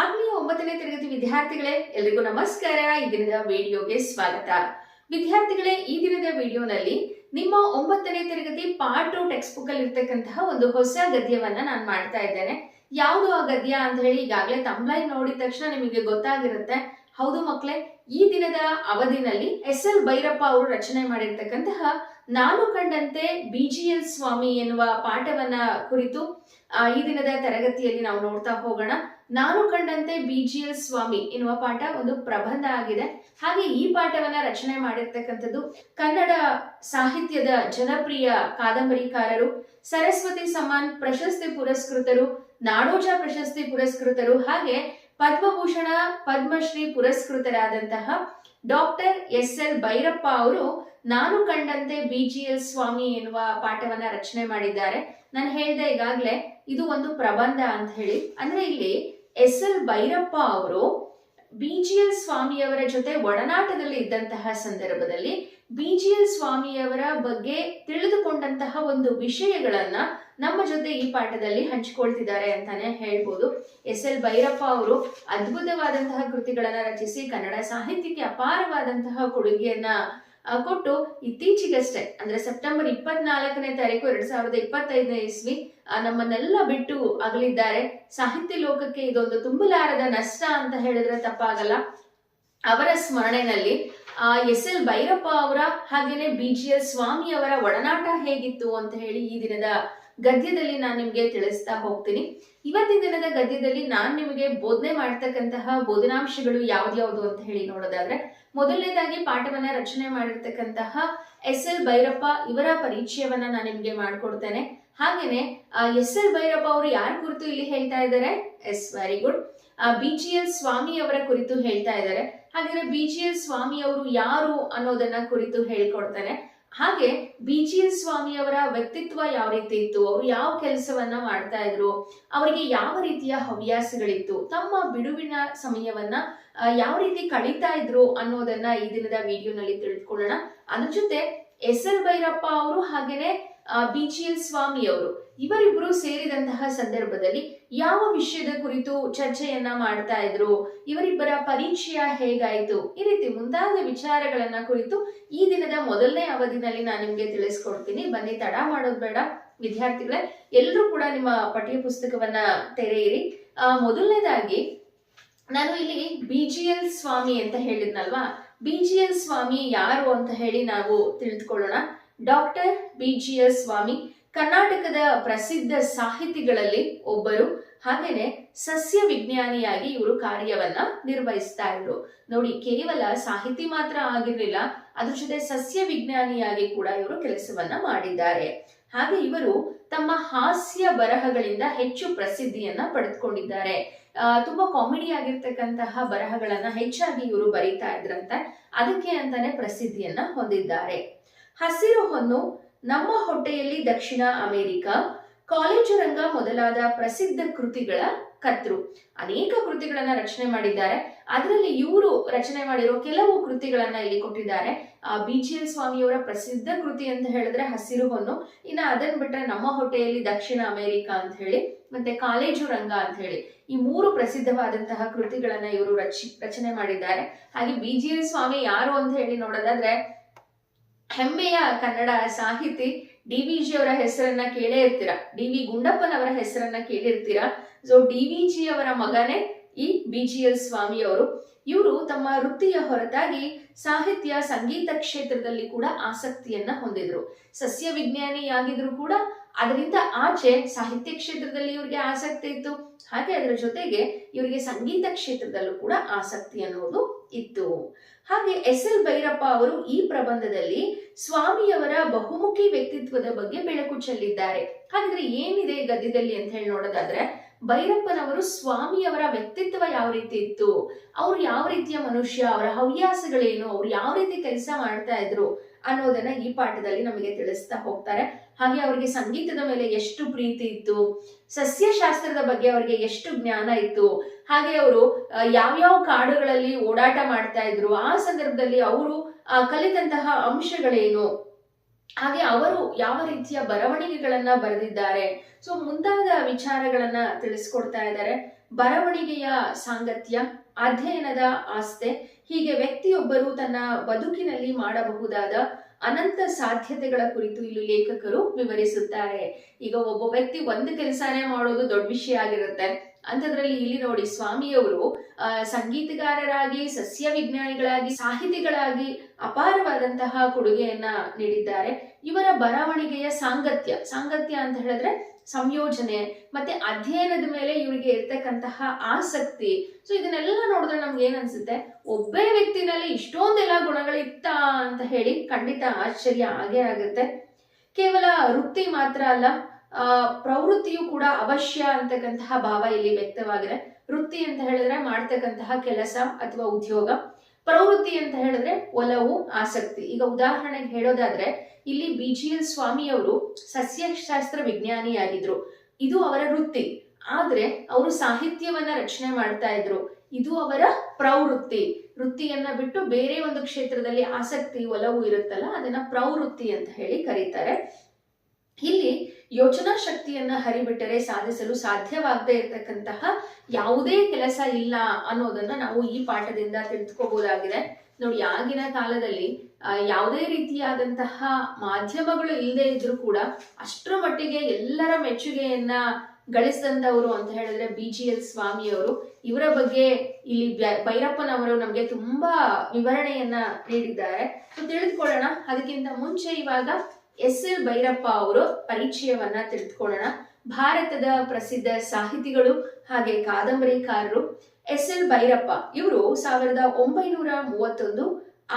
ಆತ್ಮೀಯ ಒಂಬತ್ತನೇ ತರಗತಿ ವಿದ್ಯಾರ್ಥಿಗಳೇ, ಎಲ್ರಿಗೂ ನಮಸ್ಕಾರ. ಈ ದಿನದ ವಿಡಿಯೋಗೆ ಸ್ವಾಗತ. ವಿದ್ಯಾರ್ಥಿಗಳೇ, ಈ ದಿನದ ವಿಡಿಯೋನಲ್ಲಿ ನಿಮ್ಮ ಒಂಬತ್ತನೇ ತರಗತಿ ಪಾರ್ಟ್ ಟೆಕ್ಸ್ಟ್ ಬುಕ್ ಅಲ್ಲಿ ಇರ್ತಕ್ಕಂತಹ ಒಂದು ಹೊಸ ಗದ್ಯವನ್ನ ನಾನು ಮಾಡ್ತಾ ಇದ್ದೇನೆ. ಯಾವುದು ಆ ಗದ್ಯ ಅಂತ ಹೇಳಿ ಈಗಾಗಲೇ ತಂಬ್ಲೈನ್ ನೋಡಿದ ತಕ್ಷಣ ನಿಮಗೆ ಗೊತ್ತಾಗಿರುತ್ತೆ. ಹೌದು ಮಕ್ಕಳೇ ಈ ದಿನದ ಅವಧಿನಲ್ಲಿ ಎಸ್ ಎಲ್ ಭೈರಪ್ಪ ಅವರು ರಚನೆ ಮಾಡಿರ್ತಕ್ಕಂತಹ ನಾನು ಕಂಡಂತೆ ಬಿ ಜಿ ಎಲ್ ಸ್ವಾಮಿ ಎನ್ನುವ ಪಾಠವನ್ನ ಕುರಿತು ಈ ದಿನದ ತರಗತಿಯಲ್ಲಿ ನಾವು ನೋಡ್ತಾ ಹೋಗೋಣ. ನಾನು ಕಂಡಂತೆ ಬಿ ಜಿ ಎಲ್ ಸ್ವಾಮಿ ಎನ್ನುವ ಪಾಠ ಒಂದು ಪ್ರಬಂಧ ಆಗಿದೆ. ಹಾಗೆ ಈ ಪಾಠವನ್ನ ರಚನೆ ಮಾಡಿರ್ತಕ್ಕಂಥದ್ದು ಕನ್ನಡ ಸಾಹಿತ್ಯದ ಜನಪ್ರಿಯ ಕಾದಂಬರಿಕಾರರು, ಸರಸ್ವತಿ ಸಮ್ಮಾನ್ ಪ್ರಶಸ್ತಿ ಪುರಸ್ಕೃತರು, ನಾಡೋಜ ಪ್ರಶಸ್ತಿ ಪುರಸ್ಕೃತರು, ಹಾಗೆ ಪದ್ಮಭೂಷಣ, ಪದ್ಮಶ್ರೀ ಪುರಸ್ಕೃತರಾದಂತಹ ಡಾಕ್ಟರ್ ಎಸ್ ಎಲ್ ಭೈರಪ್ಪ ಅವರು ನಾನು ಕಂಡಂತೆ ಬಿ ಜಿ ಎಲ್ ಸ್ವಾಮಿ ಎನ್ನುವ ಪಾಠವನ್ನ ರಚನೆ ಮಾಡಿದ್ದಾರೆ. ನಾನು ಹೇಳ್ದೆ ಈಗಾಗಲೇ ಇದು ಒಂದು ಪ್ರಬಂಧ ಅಂತ ಹೇಳಿ. ಅಂದ್ರೆ ಇಲ್ಲಿ ಎಸ್ ಎಲ್ ಭೈರಪ್ಪ ಅವರು ಬಿ ಜಿ ಎಲ್ ಸ್ವಾಮಿಯವರ ಜೊತೆ ಒಡನಾಟದಲ್ಲಿ ಇದ್ದಂತಹ ಸಂದರ್ಭದಲ್ಲಿ ಬಿ ಜಿ ಎಲ್ ಸ್ವಾಮಿಯವರ ಬಗ್ಗೆ ತಿಳಿದುಕೊಂಡಂತಹ ಒಂದು ವಿಷಯಗಳನ್ನ ನಮ್ಮ ಜೊತೆ ಈ ಪಾಠದಲ್ಲಿ ಹಂಚಿಕೊಳ್ತಿದ್ದಾರೆ ಅಂತಾನೆ ಹೇಳ್ಬೋದು. ಎಸ್ ಎಲ್ ಭೈರಪ್ಪ ಅವರು ಅದ್ಭುತವಾದಂತಹ ಕೃತಿಗಳನ್ನ ರಚಿಸಿ ಕನ್ನಡ ಸಾಹಿತ್ಯಕ್ಕೆ ಅಪಾರವಾದಂತಹ ಕೊಡುಗೆಯನ್ನ ಕೊಟ್ಟು ಇತ್ತೀಚೆಗಷ್ಟೇ, ಅಂದ್ರೆ ಸೆಪ್ಟೆಂಬರ್ ಇಪ್ಪತ್ನಾಲ್ಕನೇ ತಾರೀಕು ಎರಡ್ ಸಾವಿರದ ಇಪ್ಪತ್ತೈದನೇ ಇಸ್ವಿ ನಮ್ಮನ್ನೆಲ್ಲ ಬಿಟ್ಟು ಅಗಲಿದ್ದಾರೆ. ಸಾಹಿತ್ಯ ಲೋಕಕ್ಕೆ ಇದೊಂದು ತುಂಬಲಾರದ ನಷ್ಟ ಅಂತ ಹೇಳಿದ್ರೆ ತಪ್ಪಾಗಲ್ಲ. ಅವರ ಸ್ಮರಣೆನಲ್ಲಿ ಆ, ಎಸ್ ಎಲ್ ಭೈರಪ್ಪ ಅವರ ಹಾಗೇನೆ ಬಿ ಜಿ ಎಲ್ ಸ್ವಾಮಿ ಅವರ ಒಡನಾಟ ಹೇಗಿತ್ತು ಅಂತ ಹೇಳಿ ಈ ದಿನದ ಗದ್ಯದಲ್ಲಿ ನಾನು ನಿಮಗೆ ತಿಳಿಸ್ತಾ ಹೋಗ್ತೀನಿ. ಇವತ್ತಿನ ದಿನದ ಗದ್ಯದಲ್ಲಿ ನಾನು ನಿಮಗೆ ಬೋಧನೆ ಮಾಡ್ತಕ್ಕಂತಹ ಬೋಧನಾಂಶಗಳು ಯಾವ್ದ್ಯಾವ್ದು ಅಂತ ಹೇಳಿ ನೋಡೋದಾದ್ರೆ, ಮೊದಲನೇದಾಗಿ ಪಾಠವನ್ನ ರಚನೆ ಮಾಡಿರ್ತಕ್ಕಂತಹ ಎಸ್ ಎಲ್ ಭೈರಪ್ಪ ಇವರ ಪರಿಚಯವನ್ನ ನಾನು ನಿಮಗೆ ಮಾಡ್ಕೊಡ್ತೇನೆ. ಹಾಗೇನೆ ಎಸ್ ಎಲ್ ಭೈರಪ್ಪ ಅವರು ಯಾರ ಕುರಿತು ಇಲ್ಲಿ ಹೇಳ್ತಾ ಇದ್ದಾರೆ yes, very good. B G L Swamy ಅವರ ಕುರಿತು ಹೇಳ್ತಾ ಇದ್ದಾರೆ ಹಾಗೆ ಬಿ ಜಿ ಎಲ್ ಸ್ವಾಮಿ ಅವರು ಯಾರು ಅನ್ನೋದನ್ನ ಕುರಿತು ಹೇಳ್ಕೊಡ್ತಾನೆ. ಹಾಗೆ ಬಿ ಜಿ ಎಲ್ ಸ್ವಾಮಿಯವರ ವ್ಯಕ್ತಿತ್ವ ಯಾವ ರೀತಿ ಇತ್ತು? ಅವರು ಯಾವ ಕೆಲಸವನ್ನ ಮಾಡ್ತಾ ಇದ್ರು? ಅವರಿಗೆ ಯಾವ ರೀತಿಯ ಹವ್ಯಾಸಗಳಿತ್ತು? ತಮ್ಮ ಬಿಡುವಿನ ಸಮಯವನ್ನ ಯಾವ ರೀತಿ ಕಳೀತಾ ಇದ್ರು ಅನ್ನೋದನ್ನ ಈ ದಿನದ ವಿಡಿಯೋನಲ್ಲಿ ತಿಳಿದುಕೊಳ್ಳೋಣ ಅದ್ರ ಜೊತೆ ಎಸ್ ಎಲ್ ಭೈರಪ್ಪ ಅವರು ಹಾಗೇನೆ ಬಿ ಜಿ ಎಲ್ ಸ್ವಾಮಿ ಅವರು ಇವರಿಬ್ರು ಸೇರಿದಂತಹ ಸಂದರ್ಭದಲ್ಲಿ ಯಾವ ವಿಷಯದ ಕುರಿತು ಚರ್ಚೆಯನ್ನ ಮಾಡ್ತಾ ಇದ್ರು? ಇವರಿಬ್ಬರ ಪರಿಚಯ ಹೇಗಾಯಿತು? ಈ ರೀತಿ ಮುಂತಾದ ವಿಚಾರಗಳನ್ನ ಕುರಿತು ಈ ದಿನದ ಮೊದಲನೇ ಅವಧಿನಲ್ಲಿ ನಾನು ನಿಮ್ಗೆ ತಿಳಿಸ್ಕೊಡ್ತೀನಿ. ಬನ್ನಿ, ತಡ ಮಾಡೋದು ಬೇಡ. ವಿದ್ಯಾರ್ಥಿಗಳೇ ಎಲ್ಲರೂ ಕೂಡ ನಿಮ್ಮ ಪಠ್ಯ ಪುಸ್ತಕವನ್ನ ತೆರೆಯಿರಿ ಮೊದಲನೇದಾಗಿ, ನಾನು ಇಲ್ಲಿ ಬಿ ಜಿ ಎಲ್ ಸ್ವಾಮಿ ಅಂತ ಹೇಳಿದ್ನಲ್ವಾ? ಬಿ ಜಿ ಎಲ್ ಸ್ವಾಮಿ ಯಾರು ಅಂತ ಹೇಳಿ ನಾವು ತಿಳಿದುಕೊಳ್ಳೋಣ. Doctor B G L Swamy ಕರ್ನಾಟಕದ ಪ್ರಸಿದ್ಧ ಸಾಹಿತಿಗಳಲ್ಲಿ ಒಬ್ಬರು. ಹಾಗೇನೆ ಸಸ್ಯ ವಿಜ್ಞಾನಿಯಾಗಿ ಇವರು ಕಾರ್ಯವನ್ನ ನಿರ್ವಹಿಸ್ತಾ ಇದ್ರು. ನೋಡಿ, ಕೇವಲ ಸಾಹಿತಿ ಮಾತ್ರ ಆಗಿರ್ಲಿಲ್ಲ, ಅದ್ರ ಜೊತೆ ಸಸ್ಯ ವಿಜ್ಞಾನಿಯಾಗಿ ಕೂಡ ಇವರು ಕೆಲಸವನ್ನ ಮಾಡಿದ್ದಾರೆ. ಹಾಗೆ ಇವರು ತಮ್ಮ ಹಾಸ್ಯ ಬರಹಗಳಿಂದ ಹೆಚ್ಚು ಪ್ರಸಿದ್ಧಿಯನ್ನ ಪಡೆದುಕೊಂಡಿದ್ದಾರೆ. ತುಂಬಾ ಕಾಮಿಡಿ ಆಗಿರ್ತಕ್ಕಂತಹ ಬರಹಗಳನ್ನ ಹೆಚ್ಚಾಗಿ ಇವರು ಬರೀತಾ ಇದ್ರಂತೆ. ಅದಕ್ಕೆ ಅಂತಾನೆ ಪ್ರಸಿದ್ಧಿಯನ್ನ ಹೊಂದಿದ್ದಾರೆ. ಹಸಿರು ಹೊನ್ನು ನಮ್ಮ ಹೊಟ್ಟೆಯಲ್ಲಿ ದಕ್ಷಿಣ ಅಮೆರಿಕ, ಕಾಲೇಜು ರಂಗ ಮೊದಲಾದ ಪ್ರಸಿದ್ಧ ಕೃತಿಗಳ ಕರ್ತೃ. ಅನೇಕ ಕೃತಿಗಳನ್ನ ರಚನೆ ಮಾಡಿದ್ದಾರೆ. ಅದರಲ್ಲಿ ಇವರು ರಚನೆ ಮಾಡಿರೋ ಕೆಲವು ಕೃತಿಗಳನ್ನ ಇಲ್ಲಿ ಕೊಟ್ಟಿದ್ದಾರೆ. ಬಿ ಜಿ ಎಲ್ ಸ್ವಾಮಿಯವರ ಪ್ರಸಿದ್ಧ ಕೃತಿ ಅಂತ ಹೇಳಿದ್ರೆ ಹಸಿರು ಹೊನ್ನು. ಇನ್ನ ಅದನ್ ಬಿಟ್ರೆ ನಮ್ಮ ಹೊಟ್ಟೆಯಲ್ಲಿ ದಕ್ಷಿಣ ಅಮೆರಿಕ ಅಂತ ಹೇಳಿ, ಮತ್ತೆ ಕಾಲೇಜು ರಂಗ ಅಂತ ಹೇಳಿ ಈ ಮೂರು ಪ್ರಸಿದ್ಧವಾದಂತಹ ಕೃತಿಗಳನ್ನ ಇವರು ರಚಿ, ರಚನೆ ಮಾಡಿದ್ದಾರೆ. ಹಾಗೆ ಬಿ ಸ್ವಾಮಿ ಯಾರು ಅಂತ ಹೇಳಿ ನೋಡೋದಾದ್ರೆ ಹೆಮ್ಮೆಯ ಕನ್ನಡ ಸಾಹಿತಿ ಡಿ ವಿ ಜಿ ಅವರ ಹೆಸರನ್ನ ಕೇಳೇ ಇರ್ತೀರಾ? ಡಿ ವಿ ಗುಂಡಪ್ಪನವರ ಹೆಸರನ್ನ ಕೇಳಿರ್ತೀರಾ ಸೊ ಡಿ ವಿ ಜಿ ಅವರ ಮಗನೇ ಈ ಬಿ ಜಿ ಎಲ್ ಸ್ವಾಮಿ ಅವರು. ಇವರು ತಮ್ಮ ವೃತ್ತಿಯ ಹೊರತಾಗಿ ಸಾಹಿತ್ಯ, ಸಂಗೀತ ಕ್ಷೇತ್ರದಲ್ಲಿ ಕೂಡ ಆಸಕ್ತಿಯನ್ನ ಹೊಂದಿದ್ರು. ಸಸ್ಯ ವಿಜ್ಞಾನಿಯಾಗಿದ್ರು ಕೂಡ ಅದರಿಂದ ಆಚೆ ಸಾಹಿತ್ಯ ಕ್ಷೇತ್ರದಲ್ಲಿ ಇವ್ರಿಗೆ ಆಸಕ್ತಿ ಇತ್ತು. ಹಾಗೆ ಅದರ ಜೊತೆಗೆ ಇವರಿಗೆ ಸಂಗೀತ ಕ್ಷೇತ್ರದಲ್ಲೂ ಕೂಡ ಆಸಕ್ತಿ ಅನ್ನೋದು ಇತ್ತು. ಹಾಗೆ ಎಸ್ ಎಲ್ ಭೈರಪ್ಪ ಅವರು ಈ ಪ್ರಬಂಧದಲ್ಲಿ ಸ್ವಾಮಿಯವರ ಬಹುಮುಖಿ ವ್ಯಕ್ತಿತ್ವದ ಬಗ್ಗೆ ಬೆಳಕು ಚೆಲ್ಲಿದ್ದಾರೆ. ಹಾಗಾದ್ರೆ ಏನಿದೆ ಗದ್ಯದಲ್ಲಿ ಅಂತ ಹೇಳಿ ನೋಡೋದಾದ್ರೆ, ಭೈರಪ್ಪನವರು ಸ್ವಾಮಿಯವರ ವ್ಯಕ್ತಿತ್ವ ಯಾವ ರೀತಿ ಇತ್ತು? ಅವ್ರು ಯಾವ ರೀತಿಯ ಮನುಷ್ಯ? ಅವರ ಹವ್ಯಾಸಗಳೇನು? ಅವ್ರು ಯಾವ ರೀತಿ ಕೆಲಸ ಮಾಡ್ತಾ ಇದ್ರು? ಅನ್ನೋದನ್ನ ಈ ಪಾಠದಲ್ಲಿ ನಮಗೆ ತಿಳಿಸ್ತಾ ಹೋಗ್ತಾರೆ. ಹಾಗೆ ಅವರಿಗೆ ಸಂಗೀತದ ಮೇಲೆ ಎಷ್ಟು ಪ್ರೀತಿ ಇತ್ತು, ಸಸ್ಯಶಾಸ್ತ್ರದ ಬಗ್ಗೆ ಅವರಿಗೆ ಎಷ್ಟು ಜ್ಞಾನ ಇತ್ತು, ಹಾಗೆ ಅವರು ಯಾವ್ಯಾವ ಕಾಡುಗಳಲ್ಲಿ ಓಡಾಟ ಮಾಡ್ತಾ ಇದ್ರು, ಆ ಸಂದರ್ಭದಲ್ಲಿ ಅವರು ಕಲಿತಂತಹ ಅಂಶಗಳೇನು? ಹಾಗೆ ಅವರು ಯಾವ ರೀತಿಯ ಬರವಣಿಗೆಗಳನ್ನ ಬರೆದಿದ್ದಾರೆ? ಸೊ ಮುಂತಾದ ವಿಚಾರಗಳನ್ನ ತಿಳಿಸ್ಕೊಡ್ತಾ ಇದ್ದಾರೆ. ಬರವಣಿಗೆಯ ಸಾಂಗತ್ಯ, ಅಧ್ಯಯನದ ಆಸ್ತೆ, ಹೀಗೆ ವ್ಯಕ್ತಿಯೊಬ್ಬರು ತನ್ನ ಬದುಕಿನಲ್ಲಿ ಮಾಡಬಹುದಾದ ಅನಂತ ಸಾಧ್ಯತೆಗಳ ಕುರಿತು ಇಲ್ಲಿ ಲೇಖಕರು ವಿವರಿಸುತ್ತಾರೆ. ಈಗ ಒಬ್ಬ ವ್ಯಕ್ತಿ ಒಂದು ಕೆಲಸನೇ ಮಾಡೋದು ದೊಡ್ಡ ವಿಷಯ ಆಗಿರುತ್ತೆ. ಅಂತದ್ರಲ್ಲಿ ಇಲ್ಲಿ ನೋಡಿ ಸ್ವಾಮಿಯವರು ಸಂಗೀತಗಾರರಾಗಿ ಸಸ್ಯ ವಿಜ್ಞಾನಿಗಳಾಗಿ ಸಾಹಿತಿಗಳಾಗಿ ಅಪಾರವಾದಂತಹ ಕೊಡುಗೆಯನ್ನ ನೀಡಿದ್ದಾರೆ. ಇವರ ಬರವಣಿಗೆಯ ಸಾಂಗತ್ಯ ಸಾಂಗತ್ಯ ಅಂತ ಹೇಳಿದ್ರೆ ಸಂಯೋಜನೆ, ಮತ್ತೆ ಅಧ್ಯಯನದ ಮೇಲೆ ಇವರಿಗೆ ಇರ್ತಕ್ಕಂತಹ ಆಸಕ್ತಿ. ಸೊ ಇದನ್ನೆಲ್ಲ ನೋಡಿದ್ರೆ ನಮ್ಗೆ ಏನ್ ಅನ್ಸುತ್ತೆ? ಒಬ್ಬೇ ವ್ಯಕ್ತಿನಲ್ಲಿ ಇಷ್ಟೊಂದೆಲ್ಲ ಗುಣಗಳಿತ್ತ ಅಂತ ಹೇಳಿ ಖಂಡಿತ ಆಶ್ಚರ್ಯ ಆಗೇ ಆಗುತ್ತೆ. ಕೇವಲ ವೃತ್ತಿ ಮಾತ್ರ ಅಲ್ಲ, ಆ, ಪ್ರವೃತ್ತಿಯು ಕೂಡ ಅವಶ್ಯ ಅಂತಕ್ಕಂತಹ ಭಾವ ಇಲ್ಲಿ ವ್ಯಕ್ತವಾಗಿದೆ. ವೃತ್ತಿ ಅಂತ ಹೇಳಿದ್ರೆ ಮಾಡ್ತಕ್ಕಂತಹ ಕೆಲಸ ಅಥವಾ ಉದ್ಯೋಗ. ಪ್ರವೃತ್ತಿ ಅಂತ ಹೇಳಿದ್ರೆ ಒಲವು, ಆಸಕ್ತಿ. ಈಗ ಉದಾಹರಣೆಗೆ ಹೇಳೋದಾದ್ರೆ, ಇಲ್ಲಿ ಬಿ ಜಿ ಎಲ್ ಸ್ವಾಮಿಯವರು ಸಸ್ಯಶಾಸ್ತ್ರ ವಿಜ್ಞಾನಿಯಾಗಿದ್ರು. ಇದು ಅವರ ವೃತ್ತಿ. ಆದ್ರೆ ಅವರು ಸಾಹಿತ್ಯವನ್ನ ರಚನೆ ಮಾಡ್ತಾ ಇದ್ರು. ಇದು ಅವರ ಪ್ರವೃತ್ತಿ. ವೃತ್ತಿಯನ್ನ ಬಿಟ್ಟು ಬೇರೆ ಒಂದು ಕ್ಷೇತ್ರದಲ್ಲಿ ಆಸಕ್ತಿ, ಒಲವು ಇರುತ್ತಲ್ಲ, ಅದನ್ನ ಪ್ರವೃತ್ತಿ ಅಂತ ಹೇಳಿ ಕರೀತಾರೆ. ಇಲ್ಲಿ ಯೋಚನಾ ಶಕ್ತಿಯನ್ನ ಹರಿಬಿಟ್ಟರೆ ಸಾಧಿಸಲು ಸಾಧ್ಯವಾಗದೇ ಇರತಕ್ಕಂತಹ ಯಾವುದೇ ಕೆಲಸ ಇಲ್ಲ ಅನ್ನೋದನ್ನ ನಾವು ಈ ಪಾಠದಿಂದ ತಿಳಿದುಕೋಬಹುದಾಗಿದೆ ನೋಡಿ, ಆಗಿನ ಕಾಲದಲ್ಲಿ ಯಾವುದೇ ರೀತಿಯಾದಂತಹ ಮಾಧ್ಯಮಗಳು ಇಲ್ಲದೆ ಇದ್ರೂ ಕೂಡ ಅಷ್ಟರ ಮಟ್ಟಿಗೆ ಎಲ್ಲರ ಮೆಚ್ಚುಗೆಯನ್ನ ಗಳಿಸಿದಂತವರು ಅಂತ ಹೇಳಿದ್ರೆ ಬಿ ಜಿ ಎಲ್ ಸ್ವಾಮಿಯವರು. ಇವರ ಬಗ್ಗೆ ಇಲ್ಲಿ ಭೈರಪ್ಪನವರು ನಮಗೆ ತುಂಬಾ ವಿವರಣೆಯನ್ನ ನೀಡಿದ್ದಾರೆ. ತಿಳಿದುಕೊಳ್ಳೋಣ. ಅದಕ್ಕಿಂತ ಮುಂಚೆ ಇವಾಗ ಎಸ್ ಎಲ್ ಭೈರಪ್ಪ ಅವರು ಪರಿಚಯವನ್ನ ತಿಳಿದುಕೊಳ್ಳೋಣ. ಭಾರತದ ಪ್ರಸಿದ್ಧ ಸಾಹಿತಿಗಳು ಹಾಗೆ ಕಾದಂಬರಿಕಾರರು ಎಸ್ ಎಲ್ ಭೈರಪ್ಪ ಇವರು ಸಾವಿರದ ಒಂಬೈನೂರ ಮೂವತ್ತೊಂದು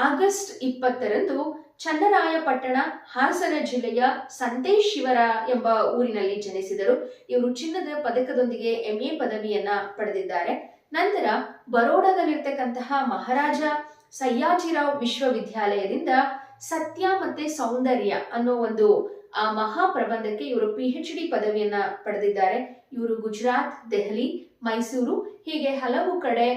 ಆಗಸ್ಟ್ ಇಪ್ಪತ್ತರಂದು ಚನ್ನರಾಯಪಟ್ಟಣ, ಹಾಸನ ಜಿಲ್ಲೆಯ ಸಂತೇಶಿವರ ಎಂಬ ಊರಿನಲ್ಲಿ ಜನಿಸಿದರು. ಇವರು ಚಿನ್ನದ ಪದಕದೊಂದಿಗೆ ಎಂಎ ಪದವಿಯನ್ನ ಪಡೆದಿದ್ದಾರೆ. ನಂತರ ಬರೋಡಾದಲ್ಲಿರ್ತಕ್ಕಂತಹ ಮಹಾರಾಜ ಸಯ್ಯಾಜಿರಾವ್ ವಿಶ್ವವಿದ್ಯಾಲಯದಿಂದ ಸತ್ಯ ಮತ್ತೆ ಸೌಂದರ್ಯ ಅನ್ನೋ ಒಂದು, ಆ ಮಹಾಪ್ರಬಂಧಕ್ಕೆ ಇವರು ಪಿ ಹೆಚ್ ಡಿ ಪದವಿಯನ್ನ ಪಡೆದಿದ್ದಾರೆ. ಇವರು ಗುಜರಾತ್, ದೆಹಲಿ, ಮೈಸೂರು, ಹೀಗೆ ಹಲವು ಕಡೆ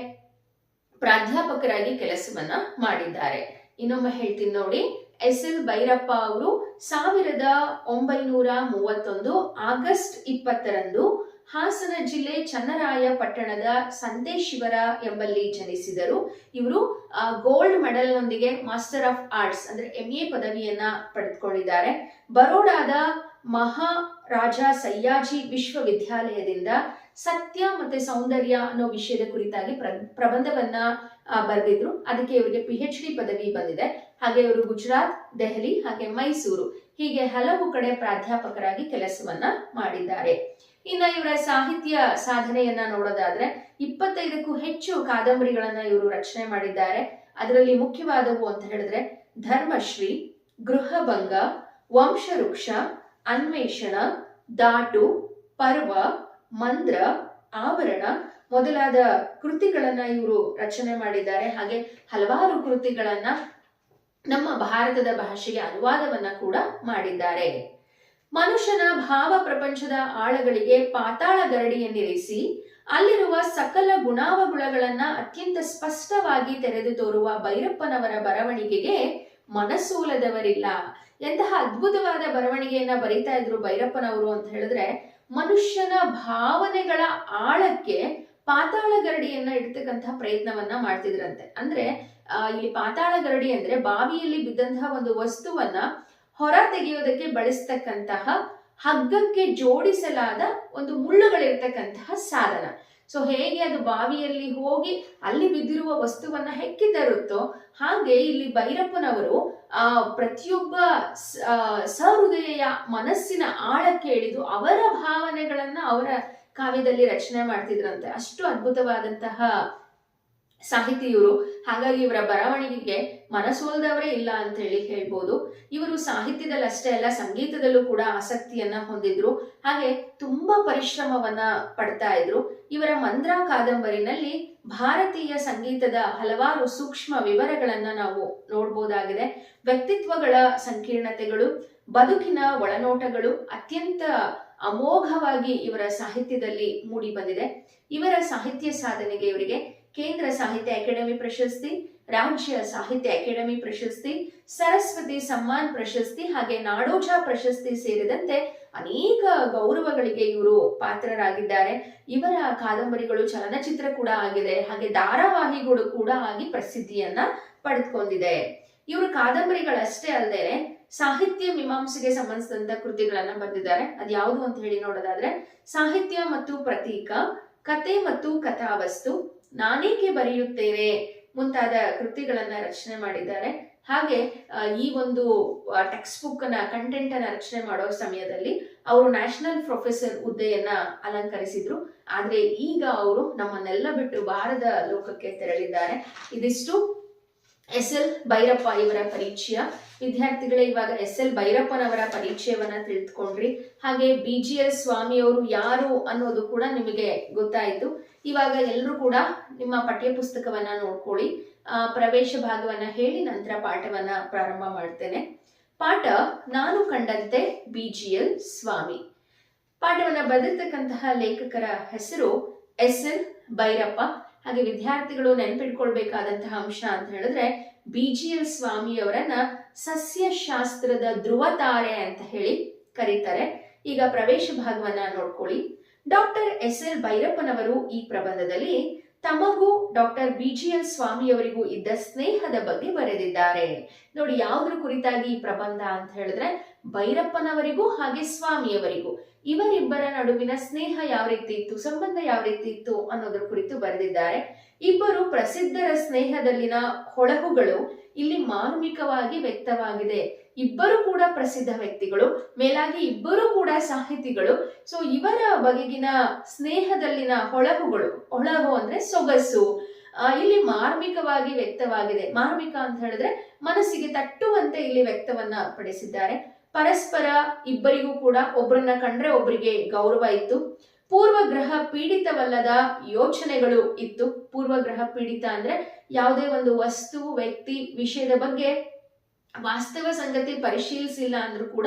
ಪ್ರಾಧ್ಯಾಪಕರಾಗಿ ಕೆಲಸವನ್ನ ಮಾಡಿದ್ದಾರೆ. ಇನ್ನೊಮ್ಮೆ ಹೇಳ್ತೀನಿ ನೋಡಿ, ಎಸ್ ಎಲ್ ಭೈರಪ್ಪ ಅವರು ಸಾವಿರದ ಒಂಬೈನೂರ ಮೂವತ್ತೊಂದು ಆಗಸ್ಟ್ ಇಪ್ಪತ್ತರಂದು ಹಾಸನ ಜಿಲ್ಲೆ ಚನ್ನರಾಯ ಪಟ್ಟಣದ ಸಂತೇಶಿವರ ಎಂಬಲ್ಲಿ ಜನಿಸಿದರು. ಇವರು ಗೋಲ್ಡ್ ಮೆಡಲ್ನೊಂದಿಗೆ ಮಾಸ್ಟರ್ ಆಫ್ ಆರ್ಟ್ಸ್ ಅಂದ್ರೆ ಎಂ ಎ ಪದವಿಯನ್ನ ಪಡೆದುಕೊಂಡಿದ್ದಾರೆ. ಬರೋಡಾದ ಮಹಾರಾಜ ಸಯ್ಯಾಜಿ ವಿಶ್ವವಿದ್ಯಾಲಯದಿಂದ ಸತ್ಯ ಮತ್ತೆ ಸೌಂದರ್ಯ ಅನ್ನೋ ವಿಷಯದ ಕುರಿತಾಗಿ ಪ್ರ- ಪ್ರಬಂಧವನ್ನ ಬರೆದಿದ್ರು. ಅದಕ್ಕೆ ಇವರಿಗೆ ಪಿ ಎಚ್ ಡಿ ಪದವಿ ಬಂದಿದೆ. ಹಾಗೆ ಇವರು ಗುಜರಾತ್, ದೆಹಲಿ ಹಾಗೆ ಮೈಸೂರು ಹೀಗೆ ಹಲವು ಕಡೆ ಪ್ರಾಧ್ಯಾಪಕರಾಗಿ ಕೆಲಸವನ್ನ ಮಾಡಿದ್ದಾರೆ. ಇನ್ನ ಇವರ ಸಾಹಿತ್ಯ ಸಾಧನೆಯನ್ನ ನೋಡೋದಾದ್ರೆ ಇಪ್ಪತ್ತೈದಕ್ಕೂ ಹೆಚ್ಚು ಕಾದಂಬರಿಗಳನ್ನ ಇವರು ರಚನೆ ಮಾಡಿದ್ದಾರೆ. ಅದರಲ್ಲಿ ಮುಖ್ಯವಾದವು ಅಂತ ಹೇಳಿದ್ರೆ ಧರ್ಮಶ್ರೀ, ಗೃಹಭಂಗ, ವಂಶವೃಕ್ಷ, ಅನ್ವೇಷಣ, ದಾಟು, ಪರ್ವ, ಮಂದ್ರ, ಆವರಣ ಮೊದಲಾದ ಕೃತಿಗಳನ್ನ ಇವರು ರಚನೆ ಮಾಡಿದ್ದಾರೆ. ಹಾಗೆ ಹಲವಾರು ಕೃತಿಗಳನ್ನ ನಮ್ಮ ಭಾರತದ ಭಾಷೆಗೆ ಅನುವಾದವನ್ನ ಕೂಡ ಮಾಡಿದ್ದಾರೆ. ಮನುಷ್ಯನ ಭಾವ ಪ್ರಪಂಚದ ಆಳಗಳಿಗೆ ಪಾತಾಳ ಗರಡಿಯನ್ನಿರಿಸಿ ಅಲ್ಲಿರುವ ಸಕಲ ಗುಣಾವಗುಣಗಳನ್ನ ಅತ್ಯಂತ ಸ್ಪಷ್ಟವಾಗಿ ತೆರೆದು ತೋರುವ ಭೈರಪ್ಪನವರ ಬರವಣಿಗೆಗೆ ಮನಸ್ಸೂಲದವರಿಲ್ಲ. ಎಂತಹ ಅದ್ಭುತವಾದ ಬರವಣಿಗೆಯನ್ನ ಬರೀತಾ ಇದ್ರು ಭೈರಪ್ಪನವರು ಅಂತ ಹೇಳಿದ್ರೆ, ಮನುಷ್ಯನ ಭಾವನೆಗಳ ಆಳಕ್ಕೆ ಪಾತಾಳ ಗರಡಿಯನ್ನ ಇಡ್ತಕ್ಕಂತಹ ಪ್ರಯತ್ನವನ್ನ ಮಾಡ್ತಿದ್ರಂತೆ. ಅಂದ್ರೆ ಇಲ್ಲಿ ಪಾತಾಳ ಗರಡಿ ಅಂದ್ರೆ ಬಾವಿಯಲ್ಲಿ ಬಿದ್ದಂತಹ ಒಂದು ವಸ್ತುವನ್ನ ಹೊರ ತೆಗೆಯೋದಕ್ಕೆ ಬಳಸ್ತಕ್ಕಂತಹ ಹಗ್ಗಕ್ಕೆ ಜೋಡಿಸಲಾದ ಒಂದು ಮುಳ್ಳುಗಳಿರ್ತಕ್ಕಂತಹ ಸಾಧನ. ಸೊ ಹೇಗೆ ಅದು ಬಾವಿಯಲ್ಲಿ ಹೋಗಿ ಅಲ್ಲಿ ಬಿದ್ದಿರುವ ವಸ್ತುವನ್ನ ಹೆಕ್ಕಿ ತರುತ್ತೋ ಹಾಗೆ ಇಲ್ಲಿ ಭೈರಪ್ಪನವರು, ಆ, ಪ್ರತಿಯೊಬ್ಬ ಸಹೃದಯ ಮನಸ್ಸಿನ ಆಳಕ್ಕೆ ಇಳಿದು ಅವರ ಭಾವನೆಗಳನ್ನ ಅವರ ಕಾವ್ಯದಲ್ಲಿ ರಚನೆ ಮಾಡ್ತಿದ್ರಂತೆ. ಅಷ್ಟು ಅದ್ಭುತವಾದಂತಹ ಸಾಹಿತಿ ಇವರು ಹಾಗಾಗಿ ಇವರ ಬರವಣಿಗೆಗೆ ಮನಸೋಲ್ದವರೇ ಇಲ್ಲ ಅಂತ ಹೇಳಿ ಹೇಳ್ಬೋದು. ಇವರು ಸಾಹಿತ್ಯದಲ್ಲಿ ಅಷ್ಟೇ ಅಲ್ಲ, ಸಂಗೀತದಲ್ಲೂ ಕೂಡ ಆಸಕ್ತಿಯನ್ನ ಹೊಂದಿದ್ರು. ಹಾಗೆ ತುಂಬಾ ಪರಿಶ್ರಮವನ್ನ ಪಡ್ತಾ ಇದ್ರು. ಇವರ ಮಂದ್ರ ಕಾದಂಬರಿನಲ್ಲಿ ಭಾರತೀಯ ಸಂಗೀತದ ಹಲವಾರು ಸೂಕ್ಷ್ಮ ವಿವರಗಳನ್ನ ನಾವು ನೋಡ್ಬೋದಾಗಿದೆ. ವ್ಯಕ್ತಿತ್ವಗಳ ಸಂಕೀರ್ಣತೆಗಳು, ಬದುಕಿನ ಒಳನೋಟಗಳು ಅತ್ಯಂತ ಅಮೋಘವಾಗಿ ಇವರ ಸಾಹಿತ್ಯದಲ್ಲಿ ಮೂಡಿ ಬಂದಿದೆ. ಇವರ ಸಾಹಿತ್ಯ ಸಾಧನೆಗೆ ಇವರಿಗೆ ಕೇಂದ್ರ ಸಾಹಿತ್ಯ ಅಕಾಡೆಮಿ ಪ್ರಶಸ್ತಿ ರಾಜ್ಯ ಸಾಹಿತ್ಯ ಅಕಾಡೆಮಿ ಪ್ರಶಸ್ತಿ, ಸರಸ್ವತಿ ಸಮ್ಮಾನ್ ಪ್ರಶಸ್ತಿ ಹಾಗೆ ನಾಡೋಜ ಪ್ರಶಸ್ತಿ ಸೇರಿದಂತೆ ಅನೇಕ ಗೌರವಗಳಿಗೆ ಇವರು ಪಾತ್ರರಾಗಿದ್ದಾರೆ. ಇವರ ಕಾದಂಬರಿಗಳು, ಚಲನಚಿತ್ರ ಕೂಡ ಆಗಿದೆ. ಹಾಗೆ ಧಾರಾವಾಹಿಗಳು ಕೂಡ ಆಗಿ ಪ್ರಸಿದ್ಧಿಯನ್ನ ಪಡೆದುಕೊಂಡಿದೆ. ಇವರು ಕಾದಂಬರಿಗಳಷ್ಟೇ ಅಲ್ಲದೆ ಸಾಹಿತ್ಯ ಮೀಮಾಂಸೆಗೆ ಸಂಬಂಧಿಸಿದಂತ ಕೃತಿಗಳನ್ನ ಬರೆದಿದ್ದಾರೆ. ಅದ್ ಯಾವುದು ಅಂತ ಹೇಳಿ ನೋಡೋದಾದ್ರೆ, ಸಾಹಿತ್ಯ ಮತ್ತು ಪ್ರತೀಕ, ಕತೆ ಮತ್ತು ಕಥಾವಸ್ತು ನಾನೇಕೆ ಬರೆಯುತ್ತೇನೆ? ಮುಂತಾದ ಕೃತಿಗಳನ್ನ ರಚನೆ ಮಾಡಿದ್ದಾರೆ. ಹಾಗೆ ಈ ಒಂದು ಟೆಕ್ಸ್ಟ್ ಬುಕ್ನ ಕಂಟೆಂಟ್ ಅನ್ನ ರಚನೆ ಮಾಡೋ ಸಮಯದಲ್ಲಿ ಅವರು ನ್ಯಾಷನಲ್ ಪ್ರೊಫೆಸರ್ ಹುದ್ದೆಯನ್ನ ಅಲಂಕರಿಸಿದ್ರು. ಆದ್ರೆ ಈಗ ಅವರು ನಮ್ಮನ್ನೆಲ್ಲ ಬಿಟ್ಟು ಭಾರತ ಲೋಕಕ್ಕೆ ತೆರಳಿದ್ದಾರೆ. ಇದಿಷ್ಟು. ಎಸ್ ಎಲ್ ಭೈರಪ್ಪ ಇವರ ಪರಿಚಯ ವಿದ್ಯಾರ್ಥಿಗಳೇ, ಇವಾಗ ಎಸ್ ಎಲ್ ಭೈರಪ್ಪನವರ ಪರಿಚಯವನ್ನ ತಿಳಿದುಕೊಂಡ್ರಿ. ಹಾಗೆ ಬಿ ಜಿ ಎಸ್ ಸ್ವಾಮಿ ಅವರು ಯಾರು ಅನ್ನೋದು ಕೂಡ ನಿಮಗೆ ಗೊತ್ತಾಯಿತು. ಇವಾಗ ಎಲ್ಲರೂ ಕೂಡ ನಿಮ್ಮ ಪಠ್ಯಪುಸ್ತಕವನ್ನ ನೋಡ್ಕೊಳ್ಳಿ. ಪ್ರವೇಶ ಭಾಗವನ್ನ ಹೇಳಿ, ನಂತರ ಪಾಠವನ್ನ ಪ್ರಾರಂಭ ಮಾಡ್ತೇನೆ. ಪಾಠ, ನಾನು ಕಂಡಂತೆ ಬಿ ಜಿ ಎಲ್ ಸ್ವಾಮಿ. ಪಾಠವನ್ನ ಬರೆದಿರ್ತಕ್ಕಂತಹ ಲೇಖಕರ ಹೆಸರು ಎಸ್ ಎಲ್ ಭೈರಪ್ಪ. ಹಾಗೆ ವಿದ್ಯಾರ್ಥಿಗಳು ನೆನ್ಪಿಟ್ಕೊಳ್ಬೇಕಾದಂತಹ ಅಂಶ ಅಂತ ಹೇಳಿದ್ರೆ ಬಿ ಜಿ ಎಲ್ ಸ್ವಾಮಿಯವರನ್ನ ಸಸ್ಯಶಾಸ್ತ್ರದ ಧ್ರುವ ತಾರೆ ಅಂತ ಹೇಳಿ ಕರೀತಾರೆ. ಈಗ ಪ್ರವೇಶ ಭಾಗವನ್ನ ನೋಡ್ಕೊಳ್ಳಿ. ಡಾಕ್ಟರ್ ಎಸ್ ಎಲ್ ಭೈರಪ್ಪನವರು ಈ ಪ್ರಬಂಧದಲ್ಲಿ ತಮಗೂ ಡಾಕ್ಟರ್ ಬಿ ಜಿ ಎಲ್ ಸ್ವಾಮಿಯವರಿಗೂ ಇದ್ದ ಸ್ನೇಹದ ಬಗ್ಗೆ ಬರೆದಿದ್ದಾರೆ. ನೋಡಿ, ಯಾವ್ದ್ರ ಕುರಿತಾಗಿ ಈ ಪ್ರಬಂಧ ಅಂತ ಹೇಳಿದ್ರೆ ಭೈರಪ್ಪನವರಿಗೂ ಹಾಗೆ ಸ್ವಾಮಿಯವರಿಗೂ. ಇವರಿಬ್ಬರ ನಡುವಿನ ಸ್ನೇಹ ಯಾವ ರೀತಿ ಇತ್ತು, ಸಂಬಂಧ ಯಾವ ರೀತಿ ಇತ್ತು ಅನ್ನೋದ್ರ ಕುರಿತು ಬರೆದಿದ್ದಾರೆ. ಇಬ್ಬರು ಪ್ರಸಿದ್ಧರ ಸ್ನೇಹದಲ್ಲಿನ ಹೊಳಹುಗಳು ಇಲ್ಲಿ ಮಾರ್ಮಿಕವಾಗಿ ವ್ಯಕ್ತವಾಗಿದೆ. ಇಬ್ಬರು ಕೂಡ ಪ್ರಸಿದ್ಧ ವ್ಯಕ್ತಿಗಳು, ಮೇಲಾಗಿ ಇಬ್ಬರು ಕೂಡ ಸಾಹಿತಿಗಳು. ಸೊ ಇವರ ಬಗೆಗಿನ ಸ್ನೇಹದಲ್ಲಿನ ಹೊಳಹುಗಳು ಹೊಳಹು ಅಂದ್ರೆ ಸೊಗಸು ಇಲ್ಲಿ ಮಾರ್ಮಿಕವಾಗಿ ವ್ಯಕ್ತವಾಗಿದೆ. ಮಾರ್ಮಿಕ ಅಂತ ಹೇಳಿದ್ರೆ ಮನಸ್ಸಿಗೆ ತಟ್ಟುವಂತೆ ಇಲ್ಲಿ ವ್ಯಕ್ತವನ್ನ ಪಡಿಸಿದ್ದಾರೆ. ಪರಸ್ಪರ ಇಬ್ಬರಿಗೂ ಕೂಡ ಒಬ್ಬರನ್ನ ಕಂಡ್ರೆ ಒಬ್ಬರಿಗೆ ಗೌರವ ಇತ್ತು. ಪೂರ್ವಗ್ರಹ ಪೀಡಿತವಲ್ಲದ ಯೋಚನೆಗಳು ಇತ್ತು. ಪೂರ್ವಗ್ರಹ ಪೀಡಿತ ಅಂದ್ರೆ ಯಾವುದೇ ಒಂದು ವಸ್ತು, ವ್ಯಕ್ತಿ, ವಿಷಯದ ಬಗ್ಗೆ ವಾಸ್ತವ ಸಂಗತಿ ಪರಿಶೀಲಿಸಿಲ್ಲ ಅಂದ್ರೂ ಕೂಡ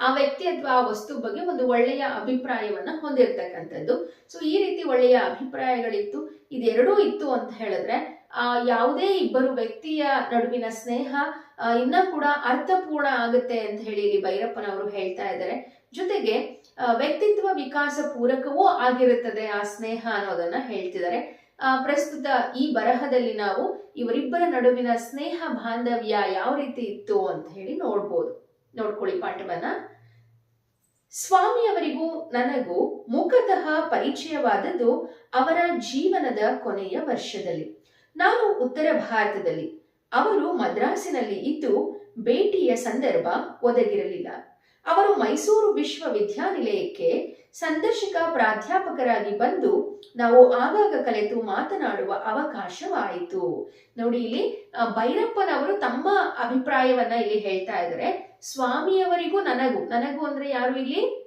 ಆ ವ್ಯಕ್ತಿ ಅಥವಾ ಆ ವಸ್ತು ಬಗ್ಗೆ ಒಂದು ಒಳ್ಳೆಯ ಅಭಿಪ್ರಾಯವನ್ನ ಹೊಂದಿರತಕ್ಕಂಥದ್ದು. ಸೊ ಈ ರೀತಿ ಒಳ್ಳೆಯ ಅಭಿಪ್ರಾಯಗಳಿತ್ತು. ಇದೆರಡೂ ಇತ್ತು ಅಂತ ಹೇಳಿದ್ರೆ ಯಾವುದೇ ಇಬ್ಬರು ವ್ಯಕ್ತಿಯ ನಡುವಿನ ಸ್ನೇಹ ಆ, ಇನ್ನ ಕೂಡ ಅರ್ಥಪೂರ್ಣ ಆಗುತ್ತೆ ಅಂತ ಹೇಳಿ ಇಲ್ಲಿ ಭೈರಪ್ಪನವರು ಹೇಳ್ತಾ ಇದ್ದಾರೆ. ಜೊತೆಗೆ ವ್ಯಕ್ತಿತ್ವ ವಿಕಾಸ ಪೂರಕವೂ ಆಗಿರುತ್ತದೆ ಆ ಸ್ನೇಹ ಅನ್ನೋದನ್ನ ಹೇಳ್ತಿದ್ದಾರೆ. ಆ, ಪ್ರಸ್ತುತ ಈ ಬರಹದಲ್ಲಿ ನಾವು ಇವರಿಬ್ಬರ ನಡುವಿನ ಸ್ನೇಹ ಬಾಂಧವ್ಯ ಯಾವ ರೀತಿ ಇತ್ತು ಅಂತ ಹೇಳಿ ನೋಡ್ಬೋದು. ನೋಡ್ಕೊಳ್ಳಿ ಪಾಠವನ್ನ. ಸ್ವಾಮಿಯವರಿಗೂ ನನಗೂ ಮುಖತಃ ಪರಿಚಯವಾದದ್ದು ಅವರ ಜೀವನದ ಕೊನೆಯ ವರ್ಷದಲ್ಲಿ. ನಾನು ಉತ್ತರ ಭಾರತದಲ್ಲಿ. ಅವರು ಮದ್ರಾಸಿನಲ್ಲಿ ಇದ್ದು ಭೇಟಿಯ ಸಂದರ್ಭ ಒದಗಿರಲಿಲ್ಲ. ಅವರು ಮೈಸೂರು ವಿಶ್ವವಿದ್ಯಾನಿಲಯಕ್ಕೆ ಸಂದರ್ಶಕ ಪ್ರಾಧ್ಯಾಪಕರಾಗಿ ಬಂದು ನಾವು ಆಗಾಗ ಕಲೆತು ಮಾತನಾಡುವ ಅವಕಾಶವಾಯಿತು. ನೋಡಿ ಇಲ್ಲಿ ಭೈರಪ್ಪನವರು ತಮ್ಮ ಅಭಿಪ್ರಾಯವನ್ನ ಇಲ್ಲಿ ಹೇಳ್ತಾ ಇದ್ದಾರೆ. ಸ್ವಾಮಿಯವರಿಗೂ ನನಗೂ ನನಗೂ ಅಂದ್ರೆ ಯಾರು ಇಲ್ಲಿ?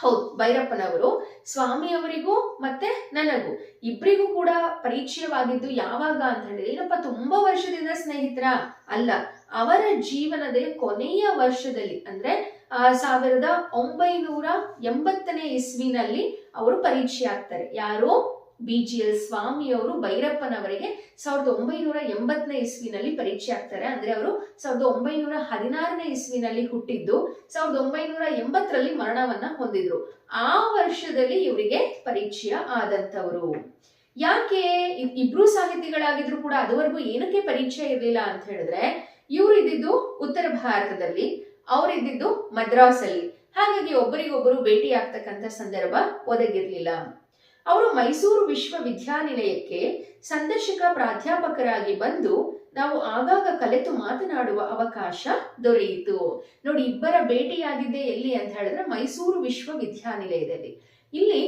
ಹೌದು, ಭೈರಪ್ಪನವರು, ಸ್ವಾಮಿಯವರಿಗೂ ಮತ್ತೆ ನನಗೂ ಇಬ್ಬರಿಗೂ ಕೂಡ ಪರಿಚಯವಾಗಿದ್ದು ಯಾವಾಗ ಅಂತ ಹೇಳಿದ್ರೆ, ಏನಪ್ಪ, ತುಂಬಾ ವರ್ಷದಿಂದ ಸ್ನೇಹಿತರ ಅಲ್ಲ, ಅವರ ಜೀವನದ ಕೊನೆಯ ವರ್ಷದಲ್ಲಿ, ಅಂದ್ರೆ ಸಾವಿರದ ಒಂಬೈನೂರ ಎಂಬತ್ತನೇ ಇಸ್ವಿನಲ್ಲಿ ಅವರು ಪರಿಚಯ ಆಗ್ತಾರೆ. ಯಾರು? ಬಿ ಜಿ ಎಲ್ ಸ್ವಾಮಿಯವರು ಭೈರಪ್ಪನವರಿಗೆ ಸಾವಿರದ ಒಂಬೈನೂರ ಎಂಬತ್ತನೇ ಇಸ್ವಿನಲ್ಲಿ ಪರಿಚಯ ಆಗ್ತಾರೆ. ಅಂದ್ರೆ ಅವರು ಸಾವಿರದ ಒಂಬೈನೂರ ಹದಿನಾರನೇ ಇಸ್ವಿನಲ್ಲಿ ಹುಟ್ಟಿದ್ದು, ಸಾವಿರದ ಒಂಬೈನೂರ ಎಂಬತ್ತರಲ್ಲಿ ಮರಣವನ್ನ ಹೊಂದಿದ್ರು. ಆ ವರ್ಷದಲ್ಲಿ ಇವರಿಗೆ ಪರಿಚಯ ಆದಂತವರು ಯಾಕೆ ಇಬ್ರು ಸಾಹಿತಿಗಳಾಗಿದ್ರು ಕೂಡ ಅದುವರೆಗೂ ಏನಕ್ಕೆ ಪರಿಚಯ ಇರಲಿಲ್ಲ ಅಂತ ಹೇಳಿದ್ರೆ ಇವ್ರು ಇದ್ದಿದ್ದು ಉತ್ತರ ಭಾರತದಲ್ಲಿ, ಅವರಿದ್ದಿದ್ದು ಮದ್ರಾಸಲ್ಲಿ. ಹಾಗಾಗಿ ಒಬ್ಬರಿಗೊಬ್ಬರು ಭೇಟಿ ಆಗ್ತಕ್ಕಂಥ ಸಂದರ್ಭ ಒದಗಿರ್ಲಿಲ್ಲ. ಅವರು ಮೈಸೂರು ವಿಶ್ವವಿದ್ಯಾನಿಲಯಕ್ಕೆ ಸಂದರ್ಶಕ ಪ್ರಾಧ್ಯಾಪಕರಾಗಿ ಬಂದು ನಾವು ಆಗಾಗ ಕಲೆತು ಮಾತನಾಡುವ ಅವಕಾಶ ದೊರೆಯಿತು. ನೋಡಿ, ಇಬ್ಬರ ಭೇಟಿಯಾಗಿದ್ದೆ ಎಲ್ಲಿ ಅಂತ ಹೇಳಿದ್ರೆ ಮೈಸೂರು ವಿಶ್ವವಿದ್ಯಾನಿಲಯದಲ್ಲಿ. ಇಲ್ಲಿ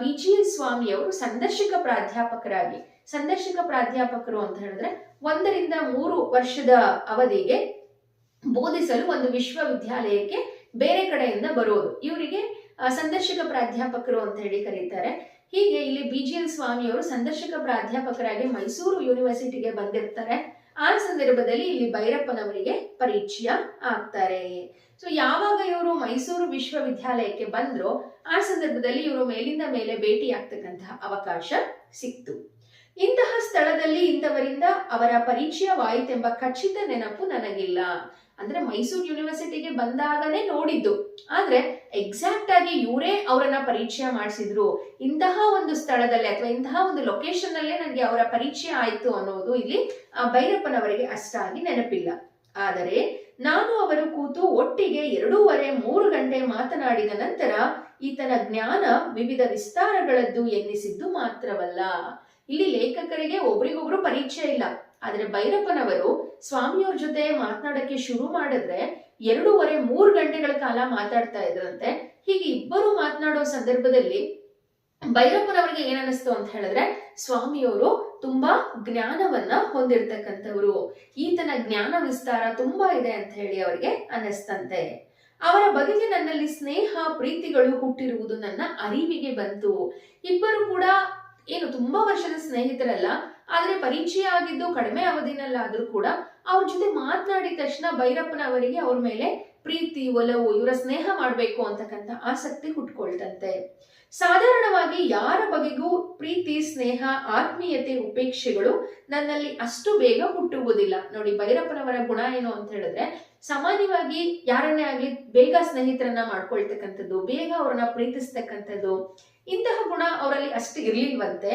ಬಿ ಜಿ ಎಲ್ ಸ್ವಾಮಿ ಅವರು ಸಂದರ್ಶಕ ಪ್ರಾಧ್ಯಾಪಕರಾಗಿ, ಸಂದರ್ಶಕ ಪ್ರಾಧ್ಯಾಪಕರು ಅಂತ ಹೇಳಿದ್ರೆ ಒಂದರಿಂದ ಮೂರು ವರ್ಷದ ಅವಧಿಗೆ ಬೋಧಿಸಲು ಒಂದು ವಿಶ್ವವಿದ್ಯಾಲಯಕ್ಕೆ ಬೇರೆ ಕಡೆಯಿಂದ ಬರೋದು ಇವರಿಗೆ ಸಂದರ್ಶಕ ಪ್ರಾಧ್ಯಾಪಕರು ಅಂತ ಹೇಳಿ ಕರೀತಾರೆ. ಹೀಗೆ ಇಲ್ಲಿ ಬಿ ಜಿ ಎಲ್ ಸ್ವಾಮಿಯವರು ಸಂದರ್ಶಕ ಪ್ರಾಧ್ಯಾಪಕರಾಗಿ ಮೈಸೂರು ಯೂನಿವರ್ಸಿಟಿಗೆ ಬಂದಿರ್ತಾರೆ. ಆ ಸಂದರ್ಭದಲ್ಲಿ ಇಲ್ಲಿ ಭೈರಪ್ಪನವರಿಗೆ ಪರಿಚಯ ಆಗ್ತಾರೆ. ಸೊ ಯಾವಾಗ ಇವರು ಮೈಸೂರು ವಿಶ್ವವಿದ್ಯಾಲಯಕ್ಕೆ ಬಂದ್ರೋ ಆ ಸಂದರ್ಭದಲ್ಲಿ ಇವರು ಮೇಲಿಂದ ಮೇಲೆ ಭೇಟಿ ಆಗ್ತಕ್ಕಂತಹ ಅವಕಾಶ ಸಿಕ್ತು. ಇಂತಹ ಸ್ಥಳದಲ್ಲಿ ಇಂಥವರಿಂದ ಅವರ ಪರಿಚಯವಾಯಿತೆಂಬ ಖಚಿತ ನೆನಪು ನನಗಿಲ್ಲ. ಅಂದ್ರೆ ಮೈಸೂರು ಯೂನಿವರ್ಸಿಟಿಗೆ ಬಂದಾಗನೇ ನೋಡಿದ್ದು. ಆದ್ರೆ ಎಕ್ಸಾಕ್ಟ್ ಆಗಿ ಇವರೇ ಅವರನ್ನ ಪರಿಚಯ ಮಾಡಿಸಿದ್ರು. ಇಂತಹ ಒಂದು ಸ್ಥಳದಲ್ಲಿ ಅಥವಾ ಇಂತಹ ಒಂದು ಲೊಕೇಶನ್ ಅಲ್ಲೇ ನನಗೆ ಅವರ ಪರಿಚಯ ಆಯಿತು ಅನ್ನೋದು ಇಲ್ಲಿ ಭೈರಪ್ಪನವರಿಗೆ ಅಷ್ಟಾಗಿ ನೆನಪಿಲ್ಲ. ಆದರೆ ನಾನು ಅವರು ಕೂತು ಒಟ್ಟಿಗೆ ಎರಡೂವರೆ, ಮೂರು ಗಂಟೆ ಮಾತನಾಡಿದ ನಂತರ ಈತನ ಜ್ಞಾನ ವಿವಿಧ ವಿಸ್ತಾರಗಳದ್ದು ಎನ್ನಿಸಿದ್ದು ಮಾತ್ರವಲ್ಲ. ಇಲ್ಲಿ ಲೇಖಕರಿಗೆ ಒಬ್ರಿಗೊಬ್ರು ಪರಿಚಯ ಇಲ್ಲ. ಆದ್ರೆ ಭೈರಪ್ಪನವರು ಸ್ವಾಮಿಯವ್ರ ಜೊತೆ ಮಾತನಾಡಕ್ಕೆ ಶುರು ಮಾಡಿದ್ರೆ ಎರಡೂವರೆ ಮೂರು ಗಂಟೆಗಳ ಕಾಲ ಮಾತಾಡ್ತಾ ಇದ್ರಂತೆ. ಹೀಗೆ ಇಬ್ಬರು ಮಾತನಾಡೋ ಸಂದರ್ಭದಲ್ಲಿ ಭೈರಪ್ಪನವರಿಗೆ ಏನನ್ನಿಸ್ತು ಅಂತ ಹೇಳಿದ್ರೆ ಸ್ವಾಮಿಯವರು ತುಂಬಾ ಜ್ಞಾನವನ್ನ ಹೊಂದಿರ್ತಕ್ಕಂಥವ್ರು. ಈತನ ಜ್ಞಾನ ವಿಸ್ತಾರ ತುಂಬಾ ಇದೆ ಅಂತ ಹೇಳಿ ಅವರಿಗೆ ಅನ್ನಿಸ್ತಂತೆ. ಅವರ ಬಗೆಗೆ ನನ್ನಲ್ಲಿ ಸ್ನೇಹ, ಪ್ರೀತಿಗಳು ಹುಟ್ಟಿರುವುದು ನನ್ನ ಅರಿವಿಗೆ ಬಂತು. ಇಬ್ಬರು ಕೂಡ ಏನು ತುಂಬಾ ವರ್ಷದ ಸ್ನೇಹಿತರಲ್ಲ, ಆದ್ರೆ ಪರಿಚಯ ಆಗಿದ್ದು ಕಡಿಮೆ ಅವಧಿನಲ್ಲಾದ್ರೂ ಕೂಡ ಅವ್ರ ಜೊತೆ ಮಾತನಾಡಿದ ತಕ್ಷಣ ಭೈರಪ್ಪನ ಅವರಿಗೆ ಅವ್ರ ಮೇಲೆ ಪ್ರೀತಿ, ಒಲವು, ಇವರ ಸ್ನೇಹ ಮಾಡಬೇಕು ಅಂತಕ್ಕಂಥ ಆಸಕ್ತಿ ಹುಟ್ಕೊಳ್ತಂತೆ. ಸಾಧಾರಣವಾಗಿ ಯಾರ ಬಗೆಗೂ ಪ್ರೀತಿ, ಸ್ನೇಹ, ಆತ್ಮೀಯತೆ, ಉಪೇಕ್ಷೆಗಳು ನನ್ನಲ್ಲಿ ಅಷ್ಟು ಬೇಗ ಹುಟ್ಟುವುದಿಲ್ಲ. ನೋಡಿ, ಭೈರಪ್ಪನವರ ಗುಣ ಏನು ಅಂತ ಹೇಳಿದ್ರೆ, ಸಾಮಾನ್ಯವಾಗಿ ಯಾರನ್ನೇ ಆಗ್ಲಿ ಬೇಗ ಸ್ನೇಹಿತರನ್ನ ಮಾಡ್ಕೊಳ್ತಕ್ಕಂಥದ್ದು, ಬೇಗ ಅವ್ರನ್ನ ಪ್ರೀತಿಸ್ತಕ್ಕಂಥದ್ದು ಇಂತಹ ಗುಣ ಅವರಲ್ಲಿ ಅಷ್ಟು ಇರ್ಲಿಲ್ವಂತೆ.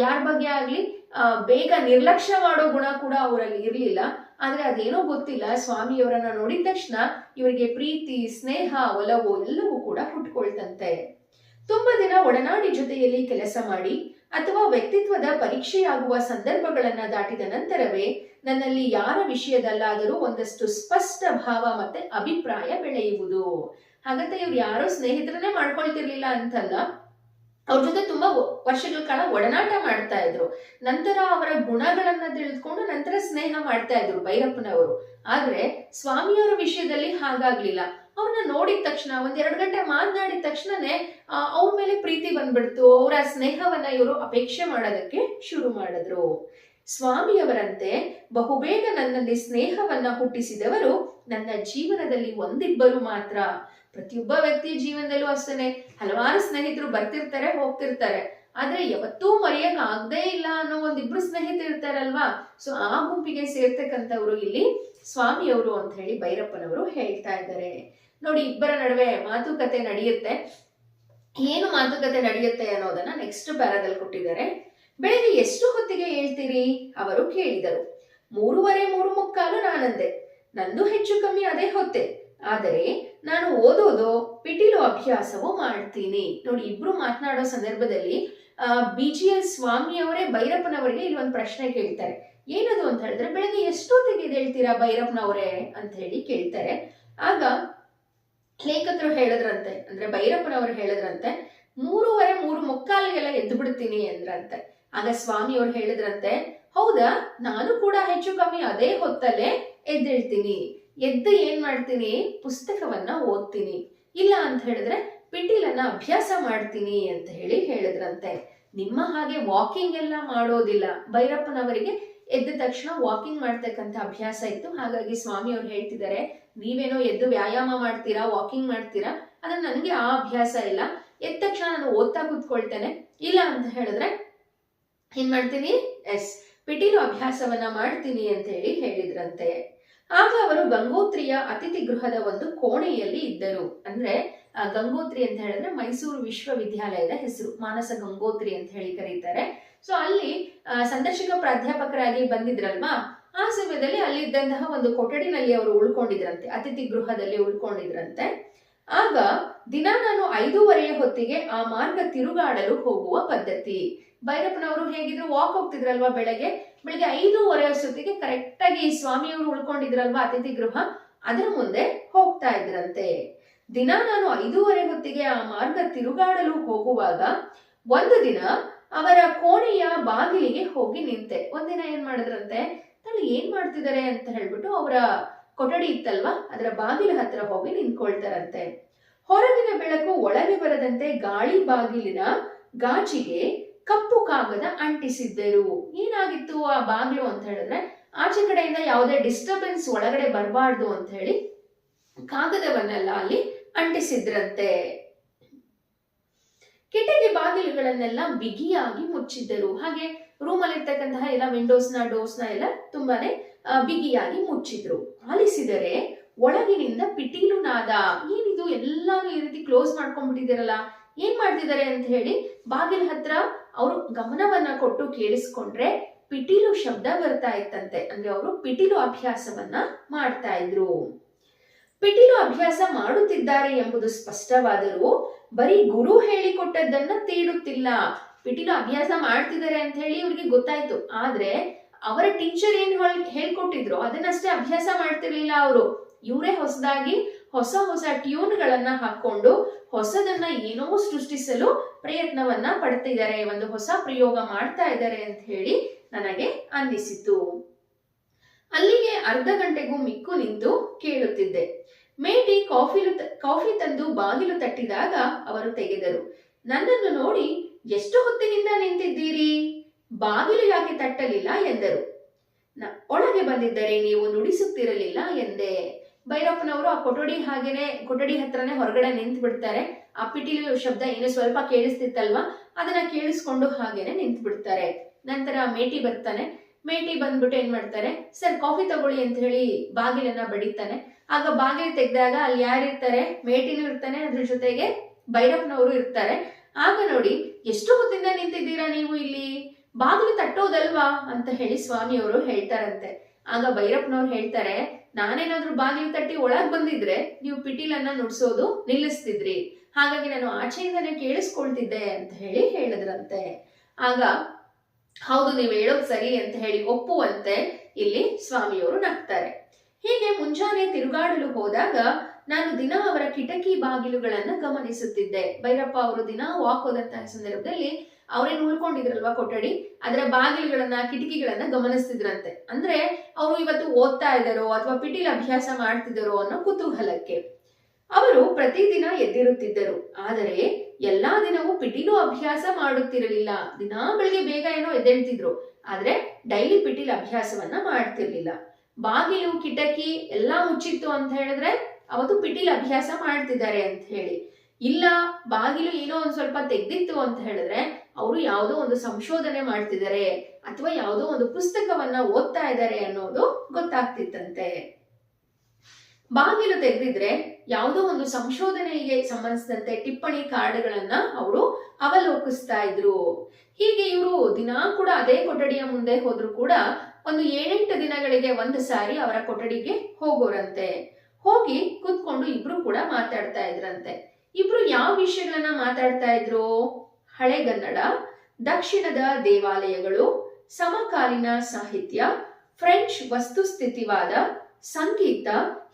ಯಾರ ಬಗ್ಗೆ ಆಗ್ಲಿ ಬೇಗ ನಿರ್ಲಕ್ಷ್ಯ ಮಾಡೋ ಗುಣ ಕೂಡ ಅವರಲ್ಲಿ ಇರಲಿಲ್ಲ. ಆದ್ರೆ ಅದೇನೋ ಗೊತ್ತಿಲ್ಲ. ಸ್ವಾಮಿಯವರನ್ನ ನೋಡಿದ ತಕ್ಷಣ ಇವರಿಗೆ ಪ್ರೀತಿ, ಸ್ನೇಹ, ಒಲವು ಎಲ್ಲವೂ ಕೂಡ ಹುಟ್ಕೊಳ್ತಂತೆ. ತುಂಬಾ ದಿನ ಒಡನಾಡಿ ಜೊತೆಯಲ್ಲಿ ಕೆಲಸ ಮಾಡಿ ಅಥವಾ ವ್ಯಕ್ತಿತ್ವದ ಪರೀಕ್ಷೆಯಾಗುವ ಸಂದರ್ಭಗಳನ್ನ ದಾಟಿದ ನಂತರವೇ ನನ್ನಲ್ಲಿ ಯಾರ ವಿಷಯದಲ್ಲಾದರೂ ಒಂದಷ್ಟು ಸ್ಪಷ್ಟ ಭಾವ ಮತ್ತೆ ಅಭಿಪ್ರಾಯ ಬೆಳೆಯುವುದು. ಹಾಗಂತ ಇವ್ರು ಯಾರೋ ಸ್ನೇಹಿತರನ್ನೇ ಮಾಡ್ಕೊಳ್ತಿರ್ಲಿಲ್ಲ ಅಂತಲ್ಲ. ಅವ್ರ ಜೊತೆ ತುಂಬಾ ವರ್ಷಗಳ ಕಾಲ ಒಡನಾಟ ಮಾಡ್ತಾ ಇದ್ರು. ನಂತರ ಅವರ ಗುಣಗಳನ್ನ ತಿಳಿದುಕೊಂಡು ನಂತರ ಸ್ನೇಹ ಮಾಡ್ತಾ ಇದ್ರು ಭೈರಪ್ಪನವರು. ಆದ್ರೆ ಸ್ವಾಮಿಯವರ ವಿಷಯದಲ್ಲಿ ಹಾಗಾಗ್ಲಿಲ್ಲ. ಅವ್ರನ್ನ ನೋಡಿದ ತಕ್ಷಣ, ಒಂದ್ ಎರಡು ಗಂಟೆ ಮಾತನಾಡಿದ ತಕ್ಷಣನೇ ಅವ್ರ ಮೇಲೆ ಪ್ರೀತಿ ಬಂದ್ಬಿಡ್ತು. ಅವರ ಸ್ನೇಹವನ್ನ ಇವರು ಅಪೇಕ್ಷೆ ಮಾಡೋದಕ್ಕೆ ಶುರು ಮಾಡಿದ್ರು. ಸ್ವಾಮಿಯವರಂತೆ ಬಹುಬೇಗ ನನ್ನಲ್ಲಿ ಸ್ನೇಹವನ್ನ ಹುಟ್ಟಿಸಿದವರು ನನ್ನ ಜೀವನದಲ್ಲಿ ಒಂದಿಬ್ಬರು ಮಾತ್ರ. ಪ್ರತಿಯೊಬ್ಬ ವ್ಯಕ್ತಿ ಜೀವನದಲ್ಲೂ ಅಷ್ಟೇನೆ ಹಲವಾರು ಸ್ನೇಹಿತರು ಬರ್ತಿರ್ತಾರೆ, ಹೋಗ್ತಿರ್ತಾರೆ. ಆದ್ರೆ ಯಾವತ್ತೂ ಮರೆಯಕ್ ಆಗದೇ ಇಲ್ಲ ಅನ್ನೋ ಒಂದಿಬ್ರು ಸ್ನೇಹಿತರು ಇರ್ತಾರಲ್ವಾ? ಸೊ ಆ ಗುಂಪಿಗೆ ಸೇರ್ತಕ್ಕಂಥವ್ರು ಇಲ್ಲಿ ಸ್ವಾಮಿಯವರು ಅಂತ ಹೇಳಿ ಭೈರಪ್ಪನವರು ಹೇಳ್ತಾ ಇದ್ದಾರೆ. ನೋಡಿ, ಇಬ್ಬರ ನಡುವೆ ಮಾತುಕತೆ ನಡೆಯುತ್ತೆ. ಏನು ಮಾತುಕತೆ ನಡೆಯುತ್ತೆ ಅನ್ನೋದನ್ನ ನೆಕ್ಸ್ಟ್ ಪ್ಯಾರಾದಲ್ಲಿ ಕೊಟ್ಟಿದ್ದಾರೆ. ಬೆಳಿಗ್ಗೆ ಎಷ್ಟು ಹೊತ್ತಿಗೆ ಹೇಳ್ತೀರಿ? ಅವರು ಕೇಳಿದರು. ಮೂರುವರೆ ಮೂರು ಮುಕ್ಕಾಲು ನಾನಂದೆ. ನಂದು ಹೆಚ್ಚು ಕಮ್ಮಿ ಅದೇ ಹೊತ್ತೆ. ಆದರೆ ನಾನು ಓದೋದು ಪಿಟೀಲು ಅಭ್ಯಾಸವೂ ಮಾಡ್ತೀನಿ. ನೋಡಿ, ಇಬ್ರು ಮಾತನಾಡೋ ಸಂದರ್ಭದಲ್ಲಿ ಬಿ ಜಿ ಎಸ್ ಸ್ವಾಮಿಯವರೇ ಭೈರಪ್ಪನವರಿಗೆ ಇಲ್ಲಿ ಒಂದು ಪ್ರಶ್ನೆ ಕೇಳ್ತಾರೆ. ಏನದು ಅಂತ ಹೇಳಿದ್ರೆ, ಬೆಳಗ್ಗೆ ಎಷ್ಟೊತ್ತಿಗೆ ಹೇಳ್ತೀರಾ ಭೈರಪ್ಪನವರೇ ಅಂತ ಹೇಳಿ ಕೇಳ್ತಾರೆ. ಆಗ ಲೇಖಕರು ಹೇಳಿದ್ರಂತೆ, ಅಂದ್ರೆ ಭೈರಪ್ಪನವರು ಹೇಳದ್ರಂತೆ, ಮೂರುವರೆ, ಮೂರು ಮುಕ್ಕಾಲಿಗೆಲ್ಲ ಎದ್ದು ಬಿಡ್ತೀನಿ ಅಂದ್ರಂತೆ. ಆಗ ಸ್ವಾಮಿಯವರು ಹೇಳಿದ್ರಂತೆ, ಹೌದಾ, ನಾನು ಕೂಡ ಹೆಚ್ಚು ಕಮ್ಮಿ ಅದೇ ಹೊತ್ತಲ್ಲೇ ಎದ್ದೇಳ್ತೀನಿ. ಎದ್ದು ಏನ್ ಮಾಡ್ತೀನಿ? ಪುಸ್ತಕವನ್ನ ಓದ್ತೀನಿ. ಇಲ್ಲ ಅಂತ ಹೇಳಿದ್ರೆ ಪಿಟೀಲನ್ನ ಅಭ್ಯಾಸ ಮಾಡ್ತೀನಿ ಅಂತ ಹೇಳಿ ಹೇಳಿದ್ರಂತೆ. ನಿಮ್ಮ ಹಾಗೆ ವಾಕಿಂಗ್ ಎಲ್ಲ ಮಾಡೋದಿಲ್ಲ. ಭೈರಪ್ಪನವರಿಗೆ ಎದ್ದ ತಕ್ಷಣ ವಾಕಿಂಗ್ ಮಾಡ್ತಕ್ಕಂಥ ಅಭ್ಯಾಸ ಇತ್ತು. ಹಾಗಾಗಿ ಸ್ವಾಮಿ ಅವ್ರು ಹೇಳ್ತಿದ್ದಾರೆ, ನೀವೇನೋ ಎದ್ದು ವ್ಯಾಯಾಮ ಮಾಡ್ತೀರಾ ವಾಕಿಂಗ್ ಮಾಡ್ತೀರಾ? ಆದ್ರೆ ನನಗೆ ಆ ಅಭ್ಯಾಸ ಇಲ್ಲ. ಎದ್ದ ತಕ್ಷಣ ನಾನು ಓದ್ತಾ ಕೂತ್ಕೊಳ್ತೇನೆ. ಇಲ್ಲ ಅಂತ ಹೇಳಿದ್ರೆ ಏನ್ ಮಾಡ್ತೀನಿ? ಎಸ್ ಪಿಟೀಲು ಅಭ್ಯಾಸವನ್ನ ಮಾಡ್ತೀನಿ ಅಂತ ಹೇಳಿ ಹೇಳಿದ್ರಂತೆ. ಆಗ ಅವರು ಗಂಗೋತ್ರಿಯ ಅತಿಥಿ ಗೃಹದ ಒಂದು ಕೋಣೆಯಲ್ಲಿ ಇದ್ದರು. ಅಂದ್ರೆ ಗಂಗೋತ್ರಿ ಅಂತ ಹೇಳಿದ್ರೆ ಮೈಸೂರು ವಿಶ್ವವಿದ್ಯಾಲಯದ ಹೆಸರು, ಮಾನಸ ಗಂಗೋತ್ರಿ ಅಂತ ಹೇಳಿ ಕರೀತಾರೆ. ಸೊ ಅಲ್ಲಿ ಸಂದರ್ಶಕ ಪ್ರಾಧ್ಯಾಪಕರಾಗಿ ಬಂದಿದ್ರಲ್ವಾ? ಆ ಸಮಯದಲ್ಲಿ ಅಲ್ಲಿ ಇದ್ದಂತಹ ಒಂದು ಕೊಠಡಿನಲ್ಲಿ ಅವರು ಉಳ್ಕೊಂಡಿದ್ರಂತೆ, ಅತಿಥಿ ಗೃಹದಲ್ಲಿ ಉಳ್ಕೊಂಡಿದ್ರಂತೆ. ಆಗ, ದಿನ ನಾನು ಐದೂವರೆಯ ಹೊತ್ತಿಗೆ ಆ ಮಾರ್ಗ ತಿರುಗಾಡಲು ಹೋಗುವ ಪದ್ಧತಿ. ಭೈರಪ್ಪನವರು ಹೇಗಿದ್ರು ವಾಕ್ ಹೋಗ್ತಿದ್ರಲ್ವಾ ಬೆಳಗ್ಗೆ? ಬೆಳಗ್ಗೆ ಐದೂವರೆ ಅಷ್ಟೊತ್ತಿಗೆ ಕರೆಕ್ಟ್ ಆಗಿ ಸ್ವಾಮಿಯವರು ಉಳ್ಕೊಂಡಿದ್ರಲ್ವಾ, ಅತಿಥಿ ಗೃಹ? ಅದರ ಮುಂದೆ ಹೋಗ್ತಾ ಇದ್ರಂತೆ. ದಿನ ನಾನು ಐದೂವರೆ ಹೊತ್ತಿಗೆ ಆ ಮಾರ್ಗ ತಿರುಗಾಡಲು ಹೋಗುವಾಗ ಒಂದು ದಿನ ಅವರ ಕೋಣೆಯ ಬಾಗಿಲಿಗೆ ಹೋಗಿ ನಿಂತೆ. ಒಂದಿನ ಏನ್ ಮಾಡಿದ್ರಂತೆ? ತಾಳು ಏನ್ ಮಾಡ್ತಿದ್ದಾರೆ ಅಂತ ಹೇಳ್ಬಿಟ್ಟು ಅವರ ಕೊಠಡಿ ಇತ್ತಲ್ವಾ, ಅದರ ಬಾಗಿಲ ಹತ್ರ ಹೋಗಿ ನಿಂತ್ಕೊಳ್ತಾರಂತೆ. ಹೊರಗಿನ ಬೆಳಕು ಒಳಗೆ ಬರದಂತೆ ಗಾಳಿ ಬಾಗಿಲಿನ ಗಾಜಿಗೆ ಕಪ್ಪು ಕಾಗದ ಅಂಟಿಸಿದ್ದರು. ಏನಾಗಿತ್ತು ಆ ಬಾಗಿಲು ಅಂತ ಹೇಳಿದ್ರೆ, ಆಚೆ ಕಡೆಯಿಂದ ಯಾವುದೇ ಡಿಸ್ಟರ್ಬೆನ್ಸ್ ಒಳಗಡೆ ಬರಬಾರ್ದು ಅಂತ ಹೇಳಿ ಕಾಗದವನ್ನೆಲ್ಲ ಅಲ್ಲಿ ಅಂಟಿಸಿದ್ರಂತೆ. ಕಿಟಕಿ ಬಾಗಿಲುಗಳನ್ನೆಲ್ಲ ಬಿಗಿಯಾಗಿ ಮುಚ್ಚಿದ್ದರು. ಹಾಗೆ ರೂಮಲ್ಲಿ ಇರ್ತಕ್ಕಂತಹ ಎಲ್ಲ ವಿಂಡೋಸ್ನ ಡೋರ್ಸ್ನ ಎಲ್ಲ ತುಂಬಾನೇ ಬಿಗಿಯಾಗಿ ಮುಚ್ಚಿದ್ರು. ಆಲಿಸಿದರೆ ಒಳಗಿನಿಂದ ಪಿಟೀಲು ನಾದ ಏನಿದು ಎಲ್ಲಾನು ಈ ರೀತಿ ಕ್ಲೋಸ್ ಮಾಡ್ಕೊಂಡ್ಬಿಟ್ಟಿದ್ದೀರಲ್ಲ, ಏನ್ ಮಾಡ್ತಿದ್ದಾರೆ ಅಂತ ಹೇಳಿ ಬಾಗಿಲ ಹತ್ರ ಅವರು ಗಮನವನ್ನ ಕೊಟ್ಟು ಕೇಳಿಸ್ಕೊಂಡ್ರೆ ಪಿಟೀಲು ಶಬ್ದ ಬರ್ತಾ ಇತ್ತಂತೆ. ಅಂದ್ರೆ ಅವರು ಪಿಟೀಲು ಅಭ್ಯಾಸವನ್ನ ಮಾಡ್ತಾ ಇದ್ರು. ಪಿಟೀಲು ಅಭ್ಯಾಸ ಮಾಡುತ್ತಿದ್ದಾರೆ ಎಂಬುದು ಸ್ಪಷ್ಟವಾದರೂ ಬರೀ ಗುರು ಹೇಳಿಕೊಟ್ಟದ್ದನ್ನ ತೀಡುತ್ತಿಲ್ಲ. ಪಿಟೀಲು ಅಭ್ಯಾಸ ಮಾಡ್ತಿದ್ದಾರೆ ಅಂತ ಹೇಳಿ ಇವ್ರಿಗೆ ಗೊತ್ತಾಯ್ತು. ಆದ್ರೆ ಅವರ ಟೀಚರ್ ಏನ್ ಹೇಳ್- ಹೇಳ್ಕೊಟ್ಟಿದ್ರು? ಅದನ್ನಷ್ಟೇ ಅಭ್ಯಾಸ ಮಾಡ್ತಿರ್ಲಿಲ್ಲ ಅವರು. ಇವರೇ ಹೊಸದಾಗಿ ಹೊಸ ಹೊಸ ಟ್ಯೂನ್ಗಳನ್ನ ಹಾಕೊಂಡು ಹೊಸದನ್ನ ಏನೋ ಸೃಷ್ಟಿಸಲು ಪ್ರಯತ್ನವನ್ನ ಪಡ್ತಿದ್ದಾರೆ ಒಂದು ಹೊಸ ಪ್ರಯೋಗ ಮಾಡ್ತಾ ಇದ್ದಾರೆ ಅಂತ ಹೇಳಿ ನನಗೆ ಅನ್ನಿಸಿತು ಅಲ್ಲಿಗೆ ಅರ್ಧ ಗಂಟೆಗೂ ಮಿಕ್ಕು ನಿಂತು ಕೇಳುತ್ತಿದ್ದೆ. ಮೇಟಿ ಕಾಫಿ ಕಾಫಿ ತಂದು ಬಾಗಿಲು ತಟ್ಟಿದಾಗ ಅವರು ತೆಗೆದರು. ನನ್ನನ್ನು ನೋಡಿ, ಎಷ್ಟು ಹೊತ್ತಿನಿಂದ ನಿಂತಿದ್ದೀರಿ? ಬಾಗಿಲು ಯಾಕೆ ತಟ್ಟಲಿಲ್ಲ? ಎಂದರು. ಒಳಗೆ ಬಂದಿದ್ದರೆ ನೀವು ನುಡಿಸುತ್ತಿರಲಿಲ್ಲ, ಎಂದೆ. ಭೈರಪ್ಪನವರು ಆ ಕೊಠಡಿ ಹಾಗೇನೆ, ಕೊಠಡಿ ಹತ್ರನೇ ಹೊರಗಡೆ ನಿಂತು ಬಿಡ್ತಾರೆ. ಆ ಪಿಟೀಲು ಶಬ್ದ ಏನು ಸ್ವಲ್ಪ ಕೇಳಿಸ್ತಿತ್ತಲ್ವಾ? ಅದನ್ನ ಕೇಳಿಸ್ಕೊಂಡು ಹಾಗೇನೆ ನಿಂತು ಬಿಡ್ತಾರೆ. ನಂತರ ಮೇಟಿ ಬರ್ತಾನೆ. ಮೇಟಿ ಬಂದ್ಬಿಟ್ಟು ಏನ್ ಮಾಡ್ತಾರೆ? ಸರ್, ಕಾಫಿ ತಗೊಳ್ಳಿ ಅಂತ ಹೇಳಿ ಬಾಗಿಲನ್ನ ಬಡಿತಾನೆ. ಆಗ ಬಾಗಿಲು ತೆಗೆದಾಗ ಅಲ್ಲಿ ಯಾರಿರ್ತಾರೆ? ಮೇಟಿನೂ ಇರ್ತಾನೆ, ಅದ್ರ ಜೊತೆಗೆ ಭೈರಪ್ಪನವರು ಇರ್ತಾರೆ. ಆಗ ನೋಡಿ, ಎಷ್ಟು ಹೊತ್ತಿಂದ ನಿಂತಿದ್ದೀರಾ ನೀವು ಇಲ್ಲಿ? ಬಾಗಿಲು ತಟ್ಟೋದಲ್ವಾ? ಅಂತ ಹೇಳಿ ಸ್ವಾಮಿಯವರು ಹೇಳ್ತಾರಂತೆ. ಆಗ ಭೈರಪ್ಪನವ್ರು ಹೇಳ್ತಾರೆ ನಾನೇನಾದ್ರೂ ಬಾಗಿಲು ತಟ್ಟಿ ಒಳಗ್ ಬಂದಿದ್ರೆ ನೀವು ಪಿಟೀಲನ್ನ ನುಡ್ಸೋದು ನಿಲ್ಲಿಸ್ತಿದ್ರಿ. ಹಾಗಾಗಿ ನಾನು ಆಚೆಯಿಂದನೇ ಕೇಳಿಸ್ಕೊಳ್ತಿದ್ದೆ ಅಂತ ಹೇಳಿ ಹೇಳಿದ್ರಂತೆ. ಆಗ, ಹೌದು, ನೀವು ಹೇಳೋದ್ ಸರಿ ಅಂತ ಹೇಳಿ ಒಪ್ಪುವಂತೆ ಇಲ್ಲಿ ಸ್ವಾಮಿಯವರು ನಗ್ತಾರೆ. ಹೀಗೆ ಮುಂಜಾನೆ ತಿರುಗಾಡಲು ಹೋದಾಗ ನಾನು ದಿನ ಅವರ ಕಿಟಕಿ ಬಾಗಿಲುಗಳನ್ನ ಗಮನಿಸುತ್ತಿದ್ದೆ. ಭೈರಪ್ಪ ಅವರು ದಿನ ವಾಕ್ ಹೋದಂತಹ ಸಂದರ್ಭದಲ್ಲಿ ಅವ್ರೇನ್ ಉಳ್ಕೊಂಡಿದ್ರಲ್ವಾ ಕೊಠಡಿ? ಅದರ ಬಾಗಿಲುಗಳನ್ನ, ಕಿಟಕಿಗಳನ್ನ ಗಮನಿಸ್ತಿದ್ರಂತೆ. ಅಂದ್ರೆ ಅವರು ಇವತ್ತು ಓದ್ತಾ ಇದ್ದಾರೋ ಅಥವಾ ಪಿಟೀಲ್ ಅಭ್ಯಾಸ ಮಾಡ್ತಿದ್ದಾರೋ ಅನ್ನೋ ಕುತೂಹಲಕ್ಕೆ. ಅವರು ಪ್ರತಿದಿನ ಎದ್ದಿರುತ್ತಿದ್ದರು. ಆದರೆ ಎಲ್ಲಾ ದಿನವೂ ಪಿಟೀಲು ಅಭ್ಯಾಸ ಮಾಡುತ್ತಿರಲಿಲ್ಲ. ದಿನಾ ಬೆಳಿಗ್ಗೆ ಬೇಗ ಏನೋ ಎದ್ದೇಳ್ತಿದ್ರು. ಆದ್ರೆ ಡೈಲಿ ಪಿಟೀಲ್ ಅಭ್ಯಾಸವನ್ನ ಮಾಡ್ತಿರ್ಲಿಲ್ಲ. ಬಾಗಿಲು, ಕಿಟಕಿ ಎಲ್ಲಾ ಮುಚ್ಚಿತ್ತು ಅಂತ ಹೇಳಿದ್ರೆ ಅವತ್ತು ಪಿಟೀಲ್ ಅಭ್ಯಾಸ ಮಾಡ್ತಿದ್ದಾರೆ ಅಂತ ಹೇಳಿ. ಇಲ್ಲ, ಬಾಗಿಲು ಏನೋ ಒಂದ್ ಸ್ವಲ್ಪ ತೆಗ್ದಿತ್ತು ಅಂತ ಹೇಳಿದ್ರೆ ಅವರು ಯಾವುದೋ ಒಂದು ಸಂಶೋಧನೆ ಮಾಡ್ತಿದ್ದಾರೆ ಅಥವಾ ಯಾವುದೋ ಒಂದು ಪುಸ್ತಕವನ್ನ ಓದ್ತಾ ಇದ್ದಾರೆ ಅನ್ನೋದು ಗೊತ್ತಾಗ್ತಿತ್ತಂತೆ. ಬಾಗಿಲು ತೆಗೆದಿದ್ರೆ ಯಾವುದೋ ಒಂದು ಸಂಶೋಧನೆಗೆ ಸಂಬಂಧಿಸಿದಂತೆ ಟಿಪ್ಪಣಿ ಕಾರ್ಡ್ಗಳನ್ನ ಅವರು ಅವಲೋಕಿಸ್ತಾ ಇದ್ರು. ಹೀಗೆ ಇವರು ದಿನಾ ಕೂಡ ಅದೇ ಕೊಠಡಿಯ ಮುಂದೆ ಹೋದ್ರು ಕೂಡ ಒಂದು ಏಳೆಂಟು ದಿನಗಳಿಗೆ ಒಂದು ಸಾರಿ ಅವರ ಕೊಠಡಿಗೆ ಹೋಗೋರಂತೆ. ಹೋಗಿ ಕೂತ್ಕೊಂಡು ಇಬ್ರು ಕೂಡ ಮಾತಾಡ್ತಾ ಇದ್ರಂತೆ. ಇಬ್ರು ಯಾವ ವಿಷಯಗಳನ್ನ ಮಾತಾಡ್ತಾ ಇದ್ರು? ಹಳೆಗನ್ನಡ ದಕ್ಷಿಣದ ದೇವಾಲಯಗಳು, ಸಮಕಾಲೀನ ಸಾಹಿತ್ಯ, ಫ್ರೆಂಚ್ ವಸ್ತುಸ್ಥಿತಿವಾದ, ಸಂಗೀತ,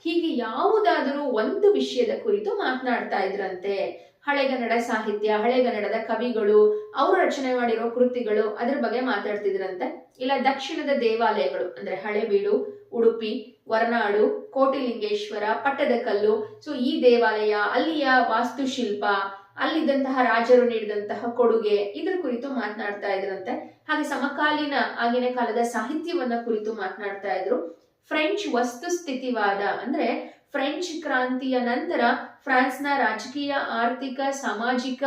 ಹೀಗೆ ಯಾವುದಾದರೂ ಒಂದು ವಿಷಯದ ಕುರಿತು ಮಾತನಾಡ್ತಾ ಇದ್ರಂತೆ. ಹಳೆಗನ್ನಡ ಸಾಹಿತ್ಯ ಹಳೆಗನ್ನಡದ ಕವಿಗಳು, ಅವರು ರಚನೆ ಮಾಡಿರೋ ಕೃತಿಗಳು ಅದ್ರ ಬಗ್ಗೆ ಮಾತಾಡ್ತಿದ್ರಂತೆ. ಇಲ್ಲ, ದಕ್ಷಿಣದ ದೇವಾಲಯಗಳು, ಅಂದ್ರೆ ಹಳೆಬೀಡು, ಉಡುಪಿ, ಹೊರನಾಡು, ಕೋಟಿಲಿಂಗೇಶ್ವರ, ಪಟ್ಟದಕಲ್ಲು, ಸೊ ಈ ದೇವಾಲಯ, ಅಲ್ಲಿಯ ವಾಸ್ತುಶಿಲ್ಪ ಅಲ್ಲಿದ್ದಂತಹ ರಾಜರು ನೀಡಿದಂತಹ ಕೊಡುಗೆ ಇದರ ಕುರಿತು ಮಾತನಾಡ್ತಾ ಇದ್ರಂತೆ. ಹಾಗೆ ಸಮಕಾಲೀನ ಆಗಿನ ಕಾಲದ ಸಾಹಿತ್ಯವನ್ನ ಕುರಿತು ಮಾತನಾಡ್ತಾ ಇದ್ರು. ಫ್ರೆಂಚ್ ವಸ್ತುಸ್ಥಿತಿವಾದ ಅಂದ್ರೆ ಫ್ರೆಂಚ್ ಕ್ರಾಂತಿಯ ನಂತರ ಫ್ರಾನ್ಸ್ನ ರಾಜಕೀಯ, ಆರ್ಥಿಕ, ಸಾಮಾಜಿಕ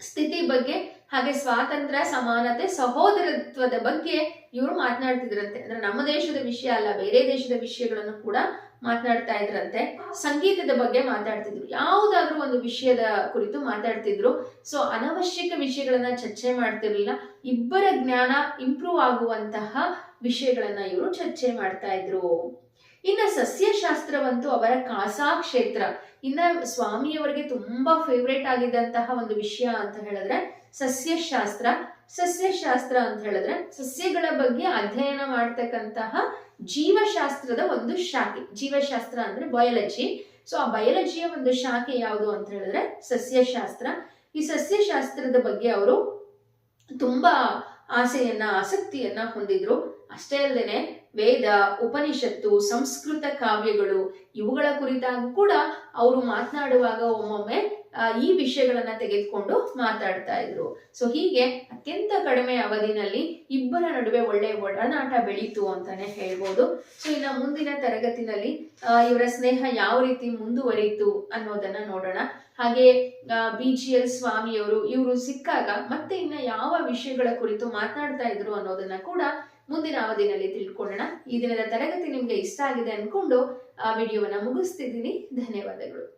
ಸ್ಥಿತಿ ಬಗ್ಗೆ ಹಾಗೆ ಸ್ವಾತಂತ್ರ್ಯ, ಸಮಾನತೆ, ಸಹೋದರತ್ವದ ಬಗ್ಗೆ ಇವರು ಮಾತನಾಡ್ತಿದ್ರಂತೆ. ಅಂದ್ರೆ ನಮ್ಮ ದೇಶದ ವಿಷಯ ಅಲ್ಲ, ಬೇರೆ ದೇಶದ ವಿಷಯಗಳನ್ನು ಕೂಡ ಮಾತನಾಡ್ತಾ ಇದ್ರಂತೆ. ಸಂಗೀತದ ಬಗ್ಗೆ ಮಾತಾಡ್ತಿದ್ರು. ಯಾವುದಾದ್ರೂ ಒಂದು ವಿಷಯದ ಕುರಿತು ಮಾತಾಡ್ತಿದ್ರು. ಸೊ ಅನವಶ್ಯಕ ವಿಷಯಗಳನ್ನ ಚರ್ಚೆ ಮಾಡ್ತಿರ್ಲಿಲ್ಲ. ಇಬ್ಬರ ಜ್ಞಾನ ಇಂಪ್ರೂವ್ ಆಗುವಂತಹ ವಿಷಯಗಳನ್ನ ಇವರು ಚರ್ಚೆ ಮಾಡ್ತಾ ಇದ್ರು. ಇನ್ನ ಸಸ್ಯಶಾಸ್ತ್ರವಂತೂ ಅವರ ಕಾಸಾ ಕ್ಷೇತ್ರ ಇನ್ನ ಸ್ವಾಮಿಯವರಿಗೆ ತುಂಬಾ ಫೇವ್ರೇಟ್ ಆಗಿದ್ದಂತಹ ಒಂದು ವಿಷಯ ಅಂತ ಹೇಳಿದ್ರೆ ಸಸ್ಯಶಾಸ್ತ್ರ. ಸಸ್ಯಶಾಸ್ತ್ರ ಅಂತ ಹೇಳಿದ್ರೆ ಸಸ್ಯಗಳ ಬಗ್ಗೆ ಅಧ್ಯಯನ ಮಾಡ್ತಕ್ಕಂತಹ ಜೀವಶಾಸ್ತ್ರದ ಒಂದು ಶಾಖೆ. ಜೀವಶಾಸ್ತ್ರ ಅಂದ್ರೆ ಬಯಾಲಜಿ ಸೊ ಆ ಬಯಾಲಜಿಯ ಒಂದು ಶಾಖೆ ಯಾವುದು ಅಂತ ಹೇಳಿದ್ರೆ ಸಸ್ಯಶಾಸ್ತ್ರ. ಈ ಸಸ್ಯಶಾಸ್ತ್ರದ ಬಗ್ಗೆ ಅವರು ತುಂಬಾ ಆಸೆಯನ್ನ, ಆಸಕ್ತಿಯನ್ನ ಹೊಂದಿದ್ರು. ಅಷ್ಟೇ ಅಲ್ಲದೆ ವೇದ, ಉಪನಿಷತ್ತು, ಸಂಸ್ಕೃತ ಕಾವ್ಯಗಳು ಇವುಗಳ ಕುರಿತಾಗೂ ಕೂಡ ಅವರು ಮಾತನಾಡುವಾಗ ಒಮ್ಮೊಮ್ಮೆ ಈ ವಿಷಯಗಳನ್ನ ತೆಗೆದುಕೊಂಡು ಮಾತಾಡ್ತಾ ಇದ್ರು. ಸೊ ಹೀಗೆ ಅತ್ಯಂತ ಕಡಿಮೆ ಅವಧಿನಲ್ಲಿ ಇಬ್ಬರ ನಡುವೆ ಒಳ್ಳೆಯ ಒಡನಾಟ ಬೆಳೀತು ಅಂತಾನೆ ಹೇಳ್ಬೋದು. ಸೊ ಇನ್ನ ಮುಂದಿನ ತರಗತಿನಲ್ಲಿ ಇವರ ಸ್ನೇಹ ಯಾವ ರೀತಿ ಮುಂದುವರಿಯಿತು ಅನ್ನೋದನ್ನ ನೋಡೋಣ. ಹಾಗೆ ಬಿ ಜಿ ಎಲ್ ಸ್ವಾಮಿಯವರು ಇವರು ಸಿಕ್ಕಾಗ ಮತ್ತೆ ಇನ್ನ ಯಾವ ವಿಷಯಗಳ ಕುರಿತು ಮಾತನಾಡ್ತಾ ಇದ್ರು ಅನ್ನೋದನ್ನ ಕೂಡ ಮುಂದಿನ ಅವಧಿನಲ್ಲಿ ತಿಳ್ಕೊಳ್ಳೋಣ. ಈ ದಿನದ ತರಗತಿ ನಿಮ್ಗೆ ಇಷ್ಟ ಆಗಿದೆ ಅನ್ಕೊಂಡು ಆ ವಿಡಿಯೋವನ್ನ ಮುಗಿಸ್ತಿದ್ದೀನಿ. ಧನ್ಯವಾದಗಳು.